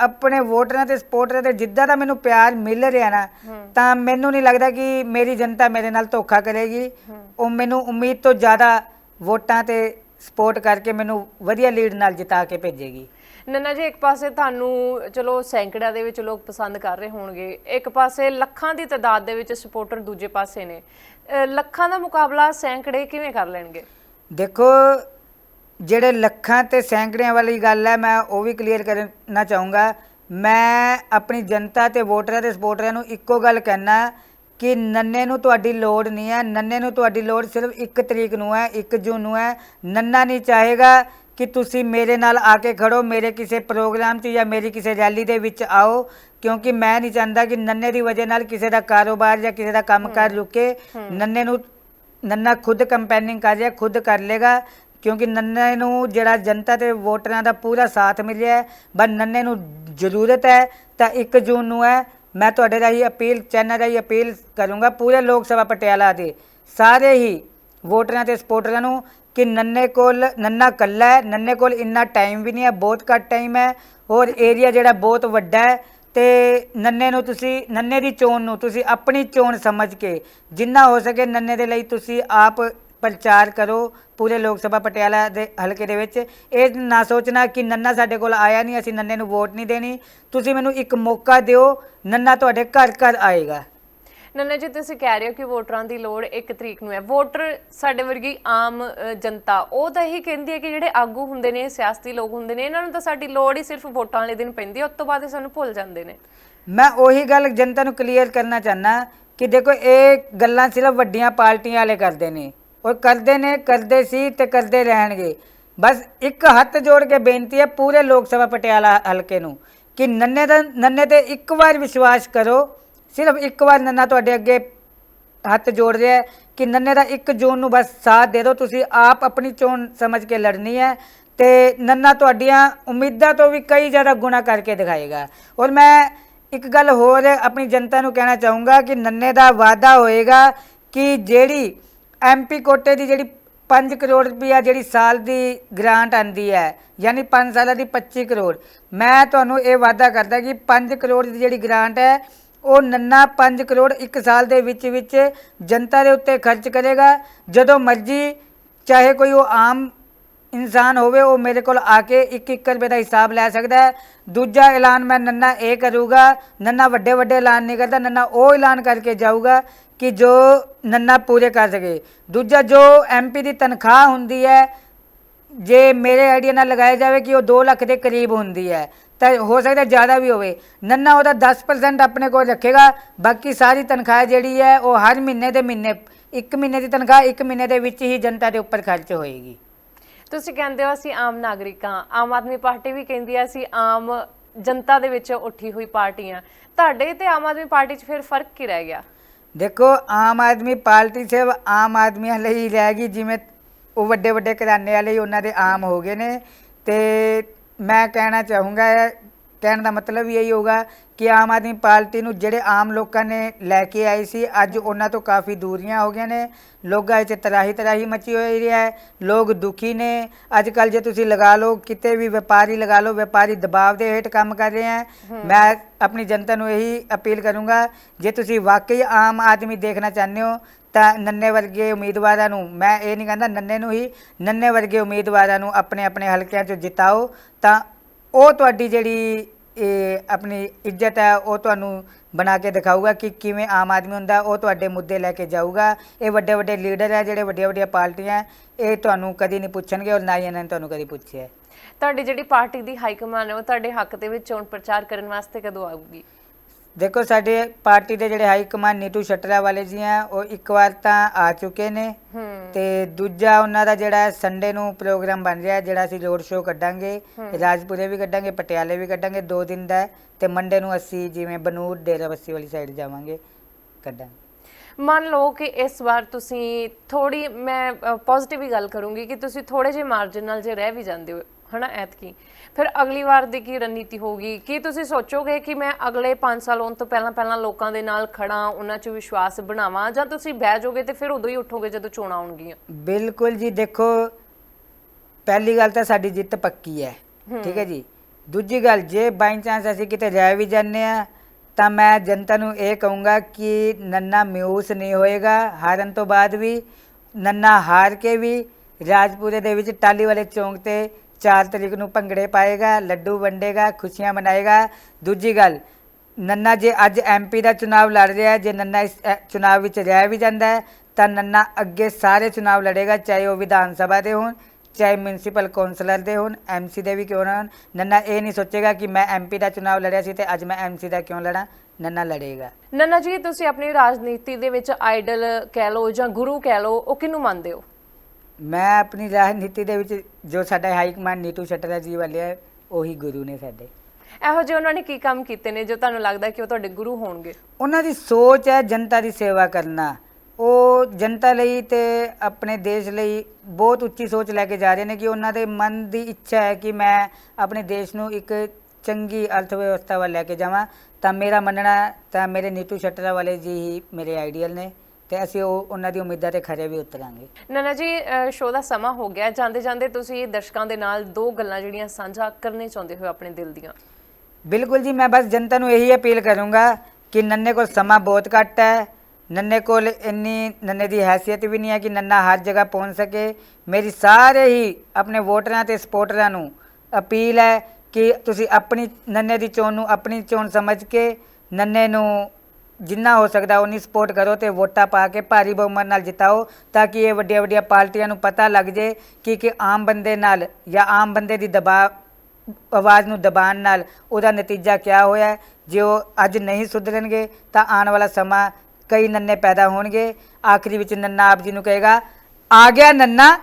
ਆਪਣੇ ਵੋਟਰਾਂ ਤੇ ਸਪੋਰਟਰਾਂ ਤੇ ਜਿੱਦਾਂ ਦਾ ਮੈਨੂੰ ਪਿਆਰ ਮਿਲ ਰਿਹਾ ਨਾ ਤਾਂ ਮੈਨੂੰ ਨਹੀਂ ਲੱਗਦਾ ਕਿ ਮੇਰੀ ਜਨਤਾ ਮੇਰੇ ਨਾਲ ਧੋਖਾ ਕਰੇਗੀ। ਉਹ ਮੈਨੂੰ ਉਮੀਦ ਤੋਂ ਜ਼ਿਆਦਾ ਵੋਟਾਂ ਤੇ ਸਪੋਰਟ ਕਰਕੇ ਮੈਨੂੰ ਵਧੀਆ ਲੀਡ ਨਾਲ ਜਿਤਾ ਕੇ ਭੇਜੇਗੀ। ਨੰਨਾ ਜੀ ਇੱਕ ਪਾਸੇ ਤੁਹਾਨੂੰ ਚਲੋ ਸੈਂਕੜਿਆਂ ਦੇ ਵਿੱਚ ਲੋਕ ਪਸੰਦ ਕਰ ਰਹੇ ਹੋਣਗੇ ਇੱਕ ਪਾਸੇ ਲੱਖਾਂ ਦੀ ਤਾਦਾਦ ਦੇ ਵਿੱਚ ਸਪੋਰਟਰ ਦੂਜੇ ਪਾਸੇ ਨੇ। ਲੱਖਾਂ ਦਾ ਮੁਕਾਬਲਾ ਸੈਂਕੜੇ ਕਿਵੇਂ ਕਰ ਲੈਣਗੇ? ਦੇਖੋ, ਜਿਹੜੇ ਲੱਖਾਂ ਤੇ ਸੈਂਕੜਿਆਂ ਵਾਲੀ ਗੱਲ ਹੈ, ਮੈਂ ਉਹ ਵੀ ਕਲੀਅਰ ਕਰਨਾ ਚਾਹੂੰਗਾ। ਮੈਂ ਆਪਣੀ ਜਨਤਾ ਤੇ ਵੋਟਰਾਂ ਤੇ ਸਪੋਰਟਰਾਂ ਨੂੰ ਇੱਕੋ ਗੱਲ ਕਹਿਣਾ ਕਿ ਨੰਨੇ ਨੂੰ ਤੁਹਾਡੀ ਲੋੜ ਨਹੀਂ ਹੈ। ਨੰਨੇ ਨੂੰ ਤੁਹਾਡੀ ਲੋੜ ਸਿਰਫ 1 ਤਰੀਕ ਨੂੰ ਹੈ 1 ਜੂਨ ਨੂੰ ਹੈ। ਨੰਨਾ ਨਹੀਂ ਚਾਹੇਗਾ ਕਿ ਤੁਸੀਂ ਮੇਰੇ ਨਾਲ ਆ ਕੇ ਖੜੋ, ਮੇਰੇ ਕਿਸੇ ਪ੍ਰੋਗਰਾਮ 'ਚ ਜਾਂ ਮੇਰੀ ਕਿਸੇ ਰੈਲੀ ਦੇ ਵਿੱਚ ਆਓ। ਕਿਉਂਕਿ ਮੈਂ ਨਹੀਂ ਚਾਹੁੰਦਾ ਕਿ ਨੰਨੇ ਦੀ ਵਜ੍ਹਾ ਨਾਲ ਕਿਸੇ ਦਾ ਕਾਰੋਬਾਰ ਜਾਂ ਕਿਸੇ ਦਾ ਕੰਮਕਾਰ ਰੁਕੇ। ਨੰਨੇ ਨੂੰ ਨੰਨਾ ਖੁਦ ਕੰਪੇਨਿੰਗ ਕਰ ਰਿਹਾ ਖੁਦ ਕਰ ਲੇਗਾ ਕਿਉਂਕਿ ਨੰਨੇ ਨੂੰ ਜਿਹੜਾ ਜਨਤਾ ਤੇ ਵੋਟਰਾਂ ਦਾ ਪੂਰਾ ਸਾਥ ਮਿਲਿਆ ਹੈ ਬਸ ਨੰਨੇ ਨੂੰ ਜ਼ਰੂਰਤ ਹੈ ਤਾਂ 1 ਜੂਨ ਨੂੰ ਹੈ ਮੈਂ ਤੁਹਾਡੇ ਰਾਹੀਂ ਅਪੀਲ ਚੈਨਲ ਰਾਹੀਂ ਅਪੀਲ ਕਰੂੰਗਾ ਪੂਰੇ ਲੋਕ ਸਭਾ ਪਟਿਆਲਾ ਦੇ ਸਾਰੇ ਹੀ ਵੋਟਰਾਂ ਤੇ ਸਪੋਰਟਰਾਂ ਨੂੰ ਕਿ ਨੰਨੇ ਕੋਲ ਨੰਨਾ ਕੱਲਾ ਹੈ ਨੰਨੇ ਕੋਲ ਇੰਨਾ ਟਾਈਮ ਵੀ ਨਹੀਂ ਹੈ ਬਹੁਤ ਘੱਟ ਟਾਈਮ ਹੈ ਔਰ ਏਰੀਆ ਜਿਹੜਾ ਬਹੁਤ ਵੱਡਾ ਹੈ ਤੇ ਨੰਨੇ ਨੂੰ ਤੁਸੀਂ, ਨੰਨੇ ਦੀ ਚੋਣ ਨੂੰ ਤੁਸੀਂ ਆਪਣੀ ਚੋਣ ਸਮਝ ਕੇ, ਜਿੰਨਾ ਹੋ ਸਕੇ ਨੰਨੇ ਦੇ ਲਈ ਤੁਸੀਂ ਆਪ ਪ੍ਰਚਾਰ ਕਰੋ ਪੂਰੇ ਲੋਕ ਸਭਾ ਪਟਿਆਲਾ ਦੇ ਹਲਕੇ ਦੇ ਵਿੱਚ। ਇਹ ਨਾ ਸੋਚਣਾ ਕਿ ਨੰਨਾ ਸਾਡੇ ਕੋਲ ਆਇਆ ਨਹੀਂ, ਅਸੀਂ ਨੰਨੇ ਨੂੰ ਵੋਟ ਨਹੀਂ ਦੇਣੀ। ਤੁਸੀਂ ਮੈਨੂੰ ਇੱਕ ਮੌਕਾ ਦਿਓ, ਨੰਨਾ ਤੁਹਾਡੇ ਘਰ ਘਰ ਆਏਗਾ। ਨੰਨਾ ਜੀ, ਤੁਸੀਂ ਕਹਿ ਰਹੇ ਹੋ ਕਿ ਵੋਟਰਾਂ ਦੀ ਲੋੜ 1 ਤਰੀਕ ਨੂੰ ਹੈ। ਵੋਟਰ ਸਾਡੇ ਵਰਗੀ ਆਮ ਜਨਤਾ, ਉਹ ਤਾਂ ਇਹੀ ਕਹਿੰਦੀ ਹੈ ਕਿ ਜਿਹੜੇ ਆਗੂ ਹੁੰਦੇ ਨੇ, ਸਿਆਸਤੀ ਲੋਕ ਹੁੰਦੇ ਨੇ, ਇਹਨਾਂ ਨੂੰ ਤਾਂ ਸਾਡੀ ਲੋੜ ਹੀ ਸਿਰਫ ਵੋਟਾਂ ਵਾਲੇ ਦਿਨ ਪੈਂਦੀ ਹੈ, ਉਸ ਤੋਂ ਬਾਅਦ ਇਹ ਸਾਨੂੰ ਭੁੱਲ ਜਾਂਦੇ ਨੇ। ਮੈਂ ਉਹੀ ਗੱਲ ਜਨਤਾ ਨੂੰ ਕਲੀਅਰ ਕਰਨਾ ਚਾਹਨਾ ਕਿ ਦੇਖੋ, ਇਹ ਗੱਲਾਂ ਸਿਰਫ ਵੱਡੀਆਂ ਪਾਰਟੀਆਂ ਵਾਲੇ ਕਰਦੇ ਨੇ। ਉਹ ਕਰਦੇ ਨੇ, ਕਰਦੇ ਸੀ ਤੇ ਕਰਦੇ ਰਹਿਣਗੇ। ਬਸ ਇੱਕ ਹੱਥ ਜੋੜ ਕੇ ਬੇਨਤੀ ਹੈ ਪੂਰੇ ਲੋਕ ਸਭਾ ਪਟਿਆਲਾ ਹਲਕੇ ਨੂੰ ਕਿ ਨੰਨੇ ਦਾ, ਨੰਨੇ ਤੇ ਇੱਕ ਵਾਰ ਵਿਸ਼ਵਾਸ ਕਰੋ ਸਿਰਫ ਇੱਕ ਵਾਰ ਨੰਨਾ ਤੁਹਾਡੇ ਅੱਗੇ ਹੱਥ ਜੋੜ ਰਿਹਾ ਕਿ ਨੰਨੇ ਦਾ 1 ਜੂਨ ਨੂੰ ਬਸ ਸਾਥ ਦੇ ਦਿਓ, ਤੁਸੀਂ ਆਪ ਆਪਣੀ ਚੋਣ ਸਮਝ ਕੇ ਲੜਨੀ ਹੈ ਤੇ ਨੰਨਾ ਤੁਹਾਡੀਆਂ ਉਮੀਦਾਂ ਤੋਂ ਵੀ ਕਈ ਜ਼ਿਆਦਾ ਗੁਣਾ ਕਰਕੇ ਦਿਖਾਏਗਾ। ਔਰ ਮੈਂ ਇੱਕ ਗੱਲ ਹੋਰ ਆਪਣੀ ਜਨਤਾ ਨੂੰ ਕਹਿਣਾ ਚਾਹੂੰਗਾ ਕਿ ਨੰਨੇ ਦਾ ਵਾਅਦਾ ਹੋਏਗਾ ਕਿ ਜਿਹੜੀ ਐਮਪੀ ਕੋਟੇ ਦੀ ਜਿਹੜੀ 5 ਕਰੋੜ ਰੁਪਇਆ ਜਿਹੜੀ ਸਾਲ ਦੀ ਗ੍ਰਾਂਟ ਆਂਦੀ ਹੈ, ਯਾਨੀ 5 ਸਾਲਾਂ ਦੀ 25 ਕਰੋੜ, ਮੈਂ ਤੁਹਾਨੂੰ ਇਹ ਵਾਅਦਾ ਕਰਦਾ ਕਿ 5 ਕਰੋੜ ਦੀ ਜਿਹੜੀ ਗ੍ਰਾਂਟ ਹੈ ਉਹ ਨੰਨਾ 5 ਕਰੋੜ ਇੱਕ ਸਾਲ ਦੇ ਵਿੱਚ ਵਿੱਚ ਜਨਤਾ ਦੇ ਉੱਤੇ ਖਰਚ ਕਰੇਗਾ। ਜਦੋਂ ਮਰਜ਼ੀ ਚਾਹੇ ਕੋਈ ਉਹ ਆਮ ਇਨਸਾਨ ਹੋਵੇ, ਉਹ ਮੇਰੇ ਕੋਲ ਆ ਕੇ 1-1 ਰੁਪਏ ਦਾ ਹਿਸਾਬ ਲੈ ਸਕਦਾ ਹੈ। ਦੂਜਾ ਐਲਾਨ ਮੈਂ ਨੰਨਾ ਇਹ ਕਰੂਗਾ, ਨੰਨਾ ਵੱਡੇ ਵੱਡੇ ਐਲਾਨ ਨਹੀਂ ਕਰਦਾ, ਨੰਨਾ ਉਹ ਐਲਾਨ ਕਰਕੇ ਜਾਊਗਾ ਕਿ ਜੋ ਨੰਨਾ ਪੂਰੇ ਕਰ ਸਕੇ। ਦੂਜਾ ਜੋ ਐਮਪੀ ਦੀ ਤਨਖਾਹ ਹੁੰਦੀ ਹੈ, ਜੇ ਮੇਰੇ ਆਈਡੀਆ ਨਾਲ ਲਗਾਇਆ ਜਾਵੇ ਕਿ ਉਹ 2 ਲੱਖ ਦੇ ਕਰੀਬ ਹੁੰਦੀ ਹੈ ਤਾਂ ਹੋ ਸਕਦਾ ਜ਼ਿਆਦਾ ਵੀ ਹੋਵੇ। ਨੰਨਾ ਉਹਦਾ 10% ਆਪਣੇ ਕੋਲ ਰੱਖੇਗਾ ਬਾਕੀ ਸਾਰੀ ਤਨਖਾਹ ਜਿਹੜੀ ਹੈ ਉਹ ਹਰ ਮਹੀਨੇ ਦੇ ਮਹੀਨੇ ਇੱਕ ਮਹੀਨੇ ਦੀ ਤਨਖਾਹ ਇੱਕ ਮਹੀਨੇ ਦੇ ਵਿੱਚ ਹੀ ਜਨਤਾ ਦੇ ਉੱਪਰ ਖਰਚ ਹੋਏਗੀ। ਤੁਸੀਂ ਕਹਿੰਦੇ ਹੋ ਅਸੀਂ ਆਮ ਨਾਗਰਿਕਾਂ ਆਮ ਆਦਮੀ ਪਾਰਟੀ ਵੀ ਕਹਿੰਦੀ ਹੈ ਅਸੀਂ ਆਮ ਜਨਤਾ ਦੇ ਵਿੱਚ ਉੱਠੀ ਹੋਈ ਪਾਰਟੀਆਂ ਤੁਹਾਡੇ ਤੇ ਆਮ ਆਦਮੀ ਪਾਰਟੀ 'ਚ ਫਿਰ ਫ਼ਰਕ ਕੀ ਰਹਿ ਗਿਆ? ਦੇਖੋ ਆਮ ਆਦਮੀ ਪਾਰਟੀ ਸਿਰਫ ਆਮ ਆਦਮੀਆਂ ਲਈ ਹੀ ਰਹੇਗੀ ਜਿਵੇਂ ਉਹ ਵੱਡੇ ਵੱਡੇ ਘਰਾਣੇ ਵਾਲੇ ਉਹਨਾਂ ਦੇ ਆਮ ਹੋ ਗਏ ਨੇ। ਤੇ ਮੈਂ ਕਹਿਣਾ ਚਾਹੂੰਗਾ ਕਹਿਣ ਦਾ ਮਤਲਬ ਇਹੀ ਹੋਗਾ ਕਿ ਆਮ ਆਦਮੀ ਪਾਰਟੀ ਨੂੰ ਜਿਹੜੇ ਆਮ ਲੋਕਾਂ ਨੇ ਲੈ ਕੇ ਆਈ ਸੀ ਅੱਜ ਉਹਨਾਂ ਤੋਂ ਕਾਫੀ ਦੂਰੀਆਂ ਹੋ ਗਈਆਂ ਨੇ। ਲੋਕਾਂ ਵਿੱਚ ਤਰਾਹੀ ਤਰਾਹੀ ਮਚੀ ਹੋਈ ਹੈ ਲੋਕ ਦੁਖੀ ਨੇ। ਅੱਜ ਕੱਲ ਜੇ ਤੁਸੀਂ ਲਗਾ ਲਓ ਕਿਤੇ ਵੀ ਵਪਾਰੀ ਲਗਾ ਲਓ ਵਪਾਰੀ ਦਬਾਅ ਦੇ ਹੇਠ ਕੰਮ ਕਰ ਰਹੇ ਹੈ। ਮੈਂ ਆਪਣੀ ਜਨਤਾ ਨੂੰ ਇਹੀ ਅਪੀਲ ਕਰੂੰਗਾ ਜੇ ਤੁਸੀਂ ਵਾਕਈ ਆਮ ਆਦਮੀ ਦੇਖਣਾ ਚਾਹੁੰਦੇ ਹੋ ਤਾਂ ਨੰਨੇ ਵਰਗੇ ਉਮੀਦਵਾਰਾਂ ਨੂੰ। ਮੈਂ ਇਹ ਨਹੀਂ ਕਹਿੰਦਾ ਨੰਨੇ ਨੂੰ ਹੀ, ਨੰਨੇ ਵਰਗੇ ਉਮੀਦਵਾਰਾਂ ਨੂੰ ਆਪਣੇ ਆਪਣੇ ਹਲਕਿਆਂ 'ਚ ਜਿਤਾਓ। ਤਾਂ ਉਹ ਤੁਹਾਡੀ ਜਿਹੜੀ, ਇਹ ਆਪਣੀ ਇੱਜ਼ਤ ਹੈ, ਉਹ ਤੁਹਾਨੂੰ ਬਣਾ ਕੇ ਦਿਖਾਊਗਾ ਕਿ ਕਿਵੇਂ ਆਮ ਆਦਮੀ ਹੁੰਦਾ, ਉਹ ਤੁਹਾਡੇ ਮੁੱਦੇ ਲੈ ਕੇ ਜਾਊਗਾ। ਇਹ ਵੱਡੇ ਵੱਡੇ ਲੀਡਰ ਹੈ, ਜਿਹੜੇ ਵੱਡੀਆਂ ਵੱਡੀਆਂ ਪਾਰਟੀਆਂ ਇਹ ਤੁਹਾਨੂੰ ਕਦੀ ਨਹੀਂ ਪੁੱਛਣਗੇ ਔਰ ਨਾ ਹੀ ਇਹਨਾਂ ਨੇ ਤੁਹਾਨੂੰ ਕਦੀ ਪੁੱਛਿਆ ਤੁਹਾਡੀ ਜਿਹੜੀ ਪਾਰਟੀ ਦੀ ਹਾਈ ਕਮਾਨ ਹੈ, ਉਹ ਤੁਹਾਡੇ ਹੱਕ ਦੇ ਵਿੱਚ ਚੋਣ ਪ੍ਰਚਾਰ ਕਰਨ ਵਾਸਤੇ ਕਦੋਂ ਆਊਗੀ? ਦੇਖੋ ਸਾਡੇ ਪਾਰਟੀ ਦੇ ਜਿਹੜੇ ਹਾਈ ਕਮਾਂਡ ਨੀਟੂ ਸ਼ਟਰਾ ਵਾਲੇ ਜੀ ਆ ਉਹ ਇੱਕ ਵਾਰ ਤਾਂ ਆ ਚੁੱਕੇ ਨੇ। ਤੇ ਦੂਜਾ ਉਹਨਾਂ ਦਾ ਜਿਹੜਾ ਸੰਡੇ ਨੂੰ ਪ੍ਰੋਗਰਾਮ ਬਣ ਰਿਹਾ ਜਿਹੜਾ ਅਸੀਂ ਰੋਡ ਸ਼ੋਅ ਕੱਢਾਂਗੇ। ਰਾਜਪੁਰੇ ਵੀ ਕੱਢਾਂਗੇ ਪਟਿਆਲੇ ਵੀ ਕੱਢਾਂਗੇ ਦੋ ਦਿਨ ਦਾ ਤੇ ਮੰਡੇ ਨੂੰ ਅਸੀਂ ਜਿਵੇਂ ਬਨੂੜ ਡੇਰਾਬੱਸੀ ਵਾਲੀ ਸਾਈਡ ਜਾਵਾਂਗੇ ਕੱਢਾਂਗੇ। ਮੰਨ ਲਓ ਕਿ ਇਸ ਵਾਰ ਤੁਸੀਂ ਥੋੜੀ ਮੈਂ ਪੋਜ਼ਿਟਿਵ ਹੀ ਗੱਲ ਕਰੂੰਗੀ ਕਿ ਤੁਸੀਂ ਥੋੜੇ ਜਿਹੇ ਮਾਰਜਨ ਨਾਲ ਜੇ ਰਹਿ ਵੀ ਜਾਂਦੇ ਹੋ ਹਨਾ ਐਤਕੀ। ਫਿਰ ਅਗਲੀ ਵਾਰ ਦੀ ਕੀ ਰਣਨੀਤੀ ਹੋਊਗੀ? ਕੀ ਤੁਸੀਂ ਸੋਚੋਗੇ ਕਿ ਮੈਂ ਅਗਲੇ 5 ਸਾਲ ਹੋਣ ਤੋਂ ਪਹਿਲਾਂ ਪਹਿਲਾਂ ਲੋਕਾਂ ਦੇ ਨਾਲ ਖੜਾ ਉਹਨਾਂ 'ਚ ਵਿਸ਼ਵਾਸ ਬਣਾਵਾਂ ਜਾਂ ਤੁਸੀਂ ਬਹਿ ਜਾਓਗੇ ਤੇ ਫਿਰ ਉਦੋਂ ਹੀ ਉੱਠੋਗੇ ਜਦੋਂ ਚੋਣਾਂ ਆਉਣਗੀਆਂ? ਬਿਲਕੁਲ ਜੀ ਦੇਖੋ ਪਹਿਲੀ ਗੱਲ ਤਾਂ ਸਾਡੀ ਜਿੱਤ ਪੱਕੀ ਹੈ ਠੀਕ ਹੈ ਜੀ। ਦੂਜੀ ਗੱਲ ਜੇ ਬਾਈ ਚਾਂਸ ਅਸੀਂ ਕਿਤੇ ਰਹਿ ਵੀ ਜਾਂਦੇ ਆ ਤਾਂ ਮੈਂ ਜਨਤਾ ਨੂੰ ਇਹ ਕਹੂੰਗਾ ਕਿ ਨੰਨਾ ਮਿਊਸ ਨਹੀਂ ਹੋਏਗਾ ਹਾਰਨ ਤੋਂ ਬਾਅਦ ਵੀ ਨੰਨਾ ਹਾਰ ਕੇ ਵੀ ਰਾਜਪੁਰੇ ਦੇ ਵਿੱਚ ਟਾਲੀ ਵਾਲੇ ਚੌਂਕ ਤੇ 4 ਤਰੀਕ ਨੂੰ ਭੰਗੜੇ ਪਾਏਗਾ ਲੱਡੂ ਵੰਡੇਗਾ ਖੁਸ਼ੀਆਂ ਮਨਾਏਗਾ। ਦੂਜੀ ਗੱਲ ਨੰਨਾ ਜੇ ਅੱਜ ਐਮਪੀ ਦਾ ਚੁਣਾਵ ਲੜ ਰਿਹਾ ਹੈ ਜੇ ਨੰਨਾ ਇਸ ਅ, ਚੁਣਾਵ ਵਿੱਚ ਰਹਿ ਵੀ ਜਾਂਦਾ ਹੈ ਤਾਂ ਨੰਨਾ ਅੱਗੇ ਸਾਰੇ ਚੁਣਾਵ ਲੜੇਗਾ ਚਾਹੇ ਉਹ ਵਿਧਾਨ ਸਭਾ ਦੇ ਹੋਣ ਚਾਹੇ ਮਿਊਨਿਸਪਲ ਕੌਂਸਲਰ ਦੇ ਹੋਣ ਐਮਸੀ ਦੇ ਵੀ ਕਿਉਂ ਨਾ ਹੋਣ। ਨੰਨਾ ਇਹ ਨਹੀਂ ਸੋਚੇਗਾ ਕਿ ਮੈਂ ਐਮਪੀ ਦਾ ਚੁਣਾਵ ਲੜਿਆ ਸੀ ਤੇ ਅੱਜ ਮੈਂ ਐਮਸੀ ਦਾ ਕਿਉਂ ਲੜਾਂ। ਨੰਨਾ ਲੜੇਗਾ। ਨੰਨਾ ਜੀ ਤੁਸੀਂ ਆਪਣੀ ਰਾਜਨੀਤੀ ਦੇ ਵਿੱਚ ਆਈਡਲ ਕਹਿ ਲਓ ਜਾਂ ਗੁਰੂ ਕਹਿ ਲਓ ਉਹ ਕਿਹਨੂੰ ਮੰਨਦੇ ਹੋ? ਮੈਂ ਆਪਣੀ ਰਾਜਨੀਤੀ ਦੇ ਵਿੱਚ ਜੋ ਸਾਡਾ ਹਾਈ ਕਮਾਂਡ ਨੀਟੂ ਸ਼ਟਰਾ ਜੀ ਵਾਲੇ ਹੈ ਉਹੀ ਗੁਰੂ ਨੇ ਸਾਡੇ। ਇਹੋ ਜਿਹੇ ਉਹਨਾਂ ਨੇ ਕੀ ਕੰਮ ਕੀਤੇ ਨੇ ਜੋ ਤੁਹਾਨੂੰ ਲੱਗਦਾ ਕਿ ਉਹ ਤੁਹਾਡੇ ਗੁਰੂ ਹੋਣਗੇ? ਉਹਨਾਂ ਦੀ ਸੋਚ ਹੈ ਜਨਤਾ ਦੀ ਸੇਵਾ ਕਰਨਾ। ਉਹ ਜਨਤਾ ਲਈ ਤੇ ਆਪਣੇ ਦੇਸ਼ ਲਈ ਬਹੁਤ ਉੱਚੀ ਸੋਚ ਲੈ ਕੇ ਜਾ ਰਹੇ ਨੇ ਕਿ ਉਹਨਾਂ ਦੇ ਮਨ ਦੀ ਇੱਛਾ ਹੈ ਕਿ ਮੈਂ ਆਪਣੇ ਦੇਸ਼ ਨੂੰ ਇੱਕ ਚੰਗੀ ਅਰਥ ਵਿਵਸਥਾ ਵੱਲ ਲੈ ਕੇ ਜਾਵਾਂ। ਤਾਂ ਮੇਰਾ ਮੰਨਣਾ ਤਾਂ ਮੇਰੇ ਨੀਤੂ ਸ਼ਟਰਾ ਵਾਲੇ ਜੀ ਹੀ ਮੇਰੇ ਆਈਡੀਅਲ ਨੇ। ਤੇ ਅਸੀਂ ਉਹ ਉਹਨਾਂ ਦੀ ਉਮੀਦਾਂ ਤੇ ਖਰੇ ਵੀ ਉਤਰਾਂਗੇ। ਨਨਾ ਜੀ ਸ਼ੋਅ ਦਾ ਸਮਾਂ ਹੋ ਗਿਆ। ਜਾਂਦੇ ਜਾਂਦੇ ਤੁਸੀਂ ਦਰਸ਼ਕਾਂ ਦੇ ਨਾਲ ਦੋ ਗੱਲਾਂ ਜਿਹੜੀਆਂ ਸਾਂਝਾ ਕਰਨੇ ਚਾਹੁੰਦੇ ਹੋ ਆਪਣੇ ਦਿਲ ਦੀਆਂ। ਬਿਲਕੁਲ ਜੀ ਮੈਂ ਬਸ ਜਨਤਾ ਨੂੰ ਇਹੀ ਅਪੀਲ ਕਰੂੰਗਾ ਕਿ ਨੰਨੇ ਕੋਲ ਸਮਾਂ ਬਹੁਤ ਘੱਟ ਹੈ। ਨੰਨੇ ਕੋਲ ਇੰਨੀ ਨੰਨੇ ਦੀ ਹੈਸੀਅਤ ਵੀ ਨਹੀਂ ਹੈ ਕਿ ਨੰਨਾ ਹਰ ਜਗ੍ਹਾ ਪਹੁੰਚ ਸਕੇ। ਮੇਰੀ ਸਾਰੇ ਹੀ ਆਪਣੇ ਵੋਟਰਾਂ ਤੇ ਸਪੋਰਟਰਾਂ ਨੂੰ ਅਪੀਲ ਹੈ ਕਿ ਤੁਸੀਂ ਆਪਣੀ ਨੰਨੇ ਦੀ ਚੋਣ ਨੂੰ ਆਪਣੀ ਚੋਣ ਸਮਝ ਕੇ ਨੰਨੇ ਨੂੰ ਜਿੰਨਾ ਹੋ ਸਕਦਾ ਉਨੀ ਸਪੋਰਟ ਕਰੋ ਤੇ ਵੋਟਾਂ ਪਾ ਕੇ ਭਾਰੀ ਬਹੁਮਤ ਨਾਲ ਜਿਤਾਓ ਤਾਂ ਕਿ ਇਹ ਵੱਡੀਆਂ ਵੱਡੀਆਂ ਪਾਰਟੀਆਂ ਨੂੰ ਪਤਾ ਲੱਗ ਜੇ ਕਿ ਕਿ ਆਮ ਬੰਦੇ ਨਾਲ ਜਾਂ ਆਮ ਬੰਦੇ ਦੀ ਦਬਾਅ ਆਵਾਜ਼ ਨੂੰ ਦਬਾਉਣ ਨਾਲ ਉਹਦਾ ਨਤੀਜਾ ਕਿਆ ਹੋਇਆ ਹੈ। ਜੇ ਉਹ ਅੱਜ ਨਹੀਂ ਸੁਧਰਨਗੇ ਤਾਂ ਆਉਣ ਵਾਲਾ ਸਮਾਂ ਕਈ ਨੰਨੇ ਪੈਦਾ ਹੋਣਗੇ ਆਖਰੀ ਵਿੱਚ ਨੰਨਾ ਆਪ ਜੀ ਨੂੰ ਕਹੇਗਾ, ਆ ਗਿਆ ਨੰਨਾ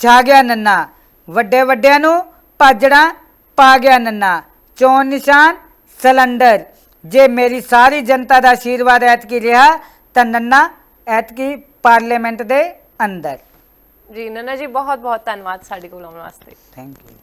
ਛਾ ਗਿਆ ਨੰਨਾ, ਵੱਡੇ ਵੱਡਿਆਂ ਨੂੰ ਭਾਜੜਾਂ ਪਾ ਗਿਆ ਨੰਨਾ, ਚੋਣ ਨਿਸ਼ਾਨ ਸਿਲੰਡਰ ਜੇ ਮੇਰੀ ਸਾਰੀ ਜਨਤਾ ਦਾ ਆਸ਼ੀਰਵਾਦ ਐਤਕੀ ਰਿਹਾ ਤਾਂ ਨੰਨਾ ਐਤਕੀ ਪਾਰਲੀਮੈਂਟ ਦੇ ਅੰਦਰ। ਜੀ ਨਨਾ ਜੀ ਬਹੁਤ ਬਹੁਤ ਧੰਨਵਾਦ ਸਾਡੇ ਕੋਲ ਆਉਣ ਵਾਸਤੇ। ਥੈਂਕ ਯੂ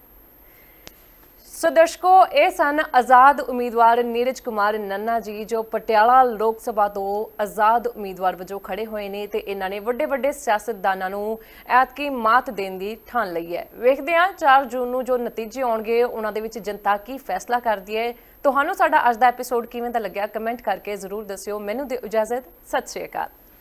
ਸੋ ਦਰਸ਼ਕੋ ਇਹ ਸਨ ਆਜ਼ਾਦ ਉਮੀਦਵਾਰ ਨੀਰਜ ਕੁਮਾਰ ਨੰਨਾ ਜੀ ਜੋ ਪਟਿਆਲਾ ਲੋਕ ਸਭਾ ਤੋਂ ਆਜ਼ਾਦ ਉਮੀਦਵਾਰ ਵਜੋਂ ਖੜੇ ਹੋਏ ਨੇ ਤੇ ਇਹਨਾਂ ਨੇ ਵੱਡੇ ਵੱਡੇ ਸਿਆਸਤਦਾਨਾਂ ਨੂੰ ਐਤਕੀ ਮਾਤ ਦੇਣ ਦੀ ਠਾਣ ਲਈ ਹੈ। ਵੇਖਦੇ ਹਾਂ 4 ਜੂਨ ਨੂੰ ਜੋ ਨਤੀਜੇ ਆਉਣਗੇ ਉਹਨਾਂ ਦੇ ਵਿੱਚ ਜਨਤਾ ਕੀ ਫੈਸਲਾ ਕਰਦੀ ਹੈ। ਤੁਹਾਨੂੰ ਸਾਡਾ ਅੱਜ ਦਾ ਐਪੀਸੋਡ ਕਿਵੇਂ ਦਾ ਲੱਗਿਆ? ਕਮੈਂਟ ਕਰਕੇ ਜ਼ਰੂਰ ਦੱਸਿਓ। ਮੈਨੂੰ ਦਿਓ ਇਜਾਜ਼ਤ। ਸਤਿ ਸ਼੍ਰੀ ਅਕਾਲ।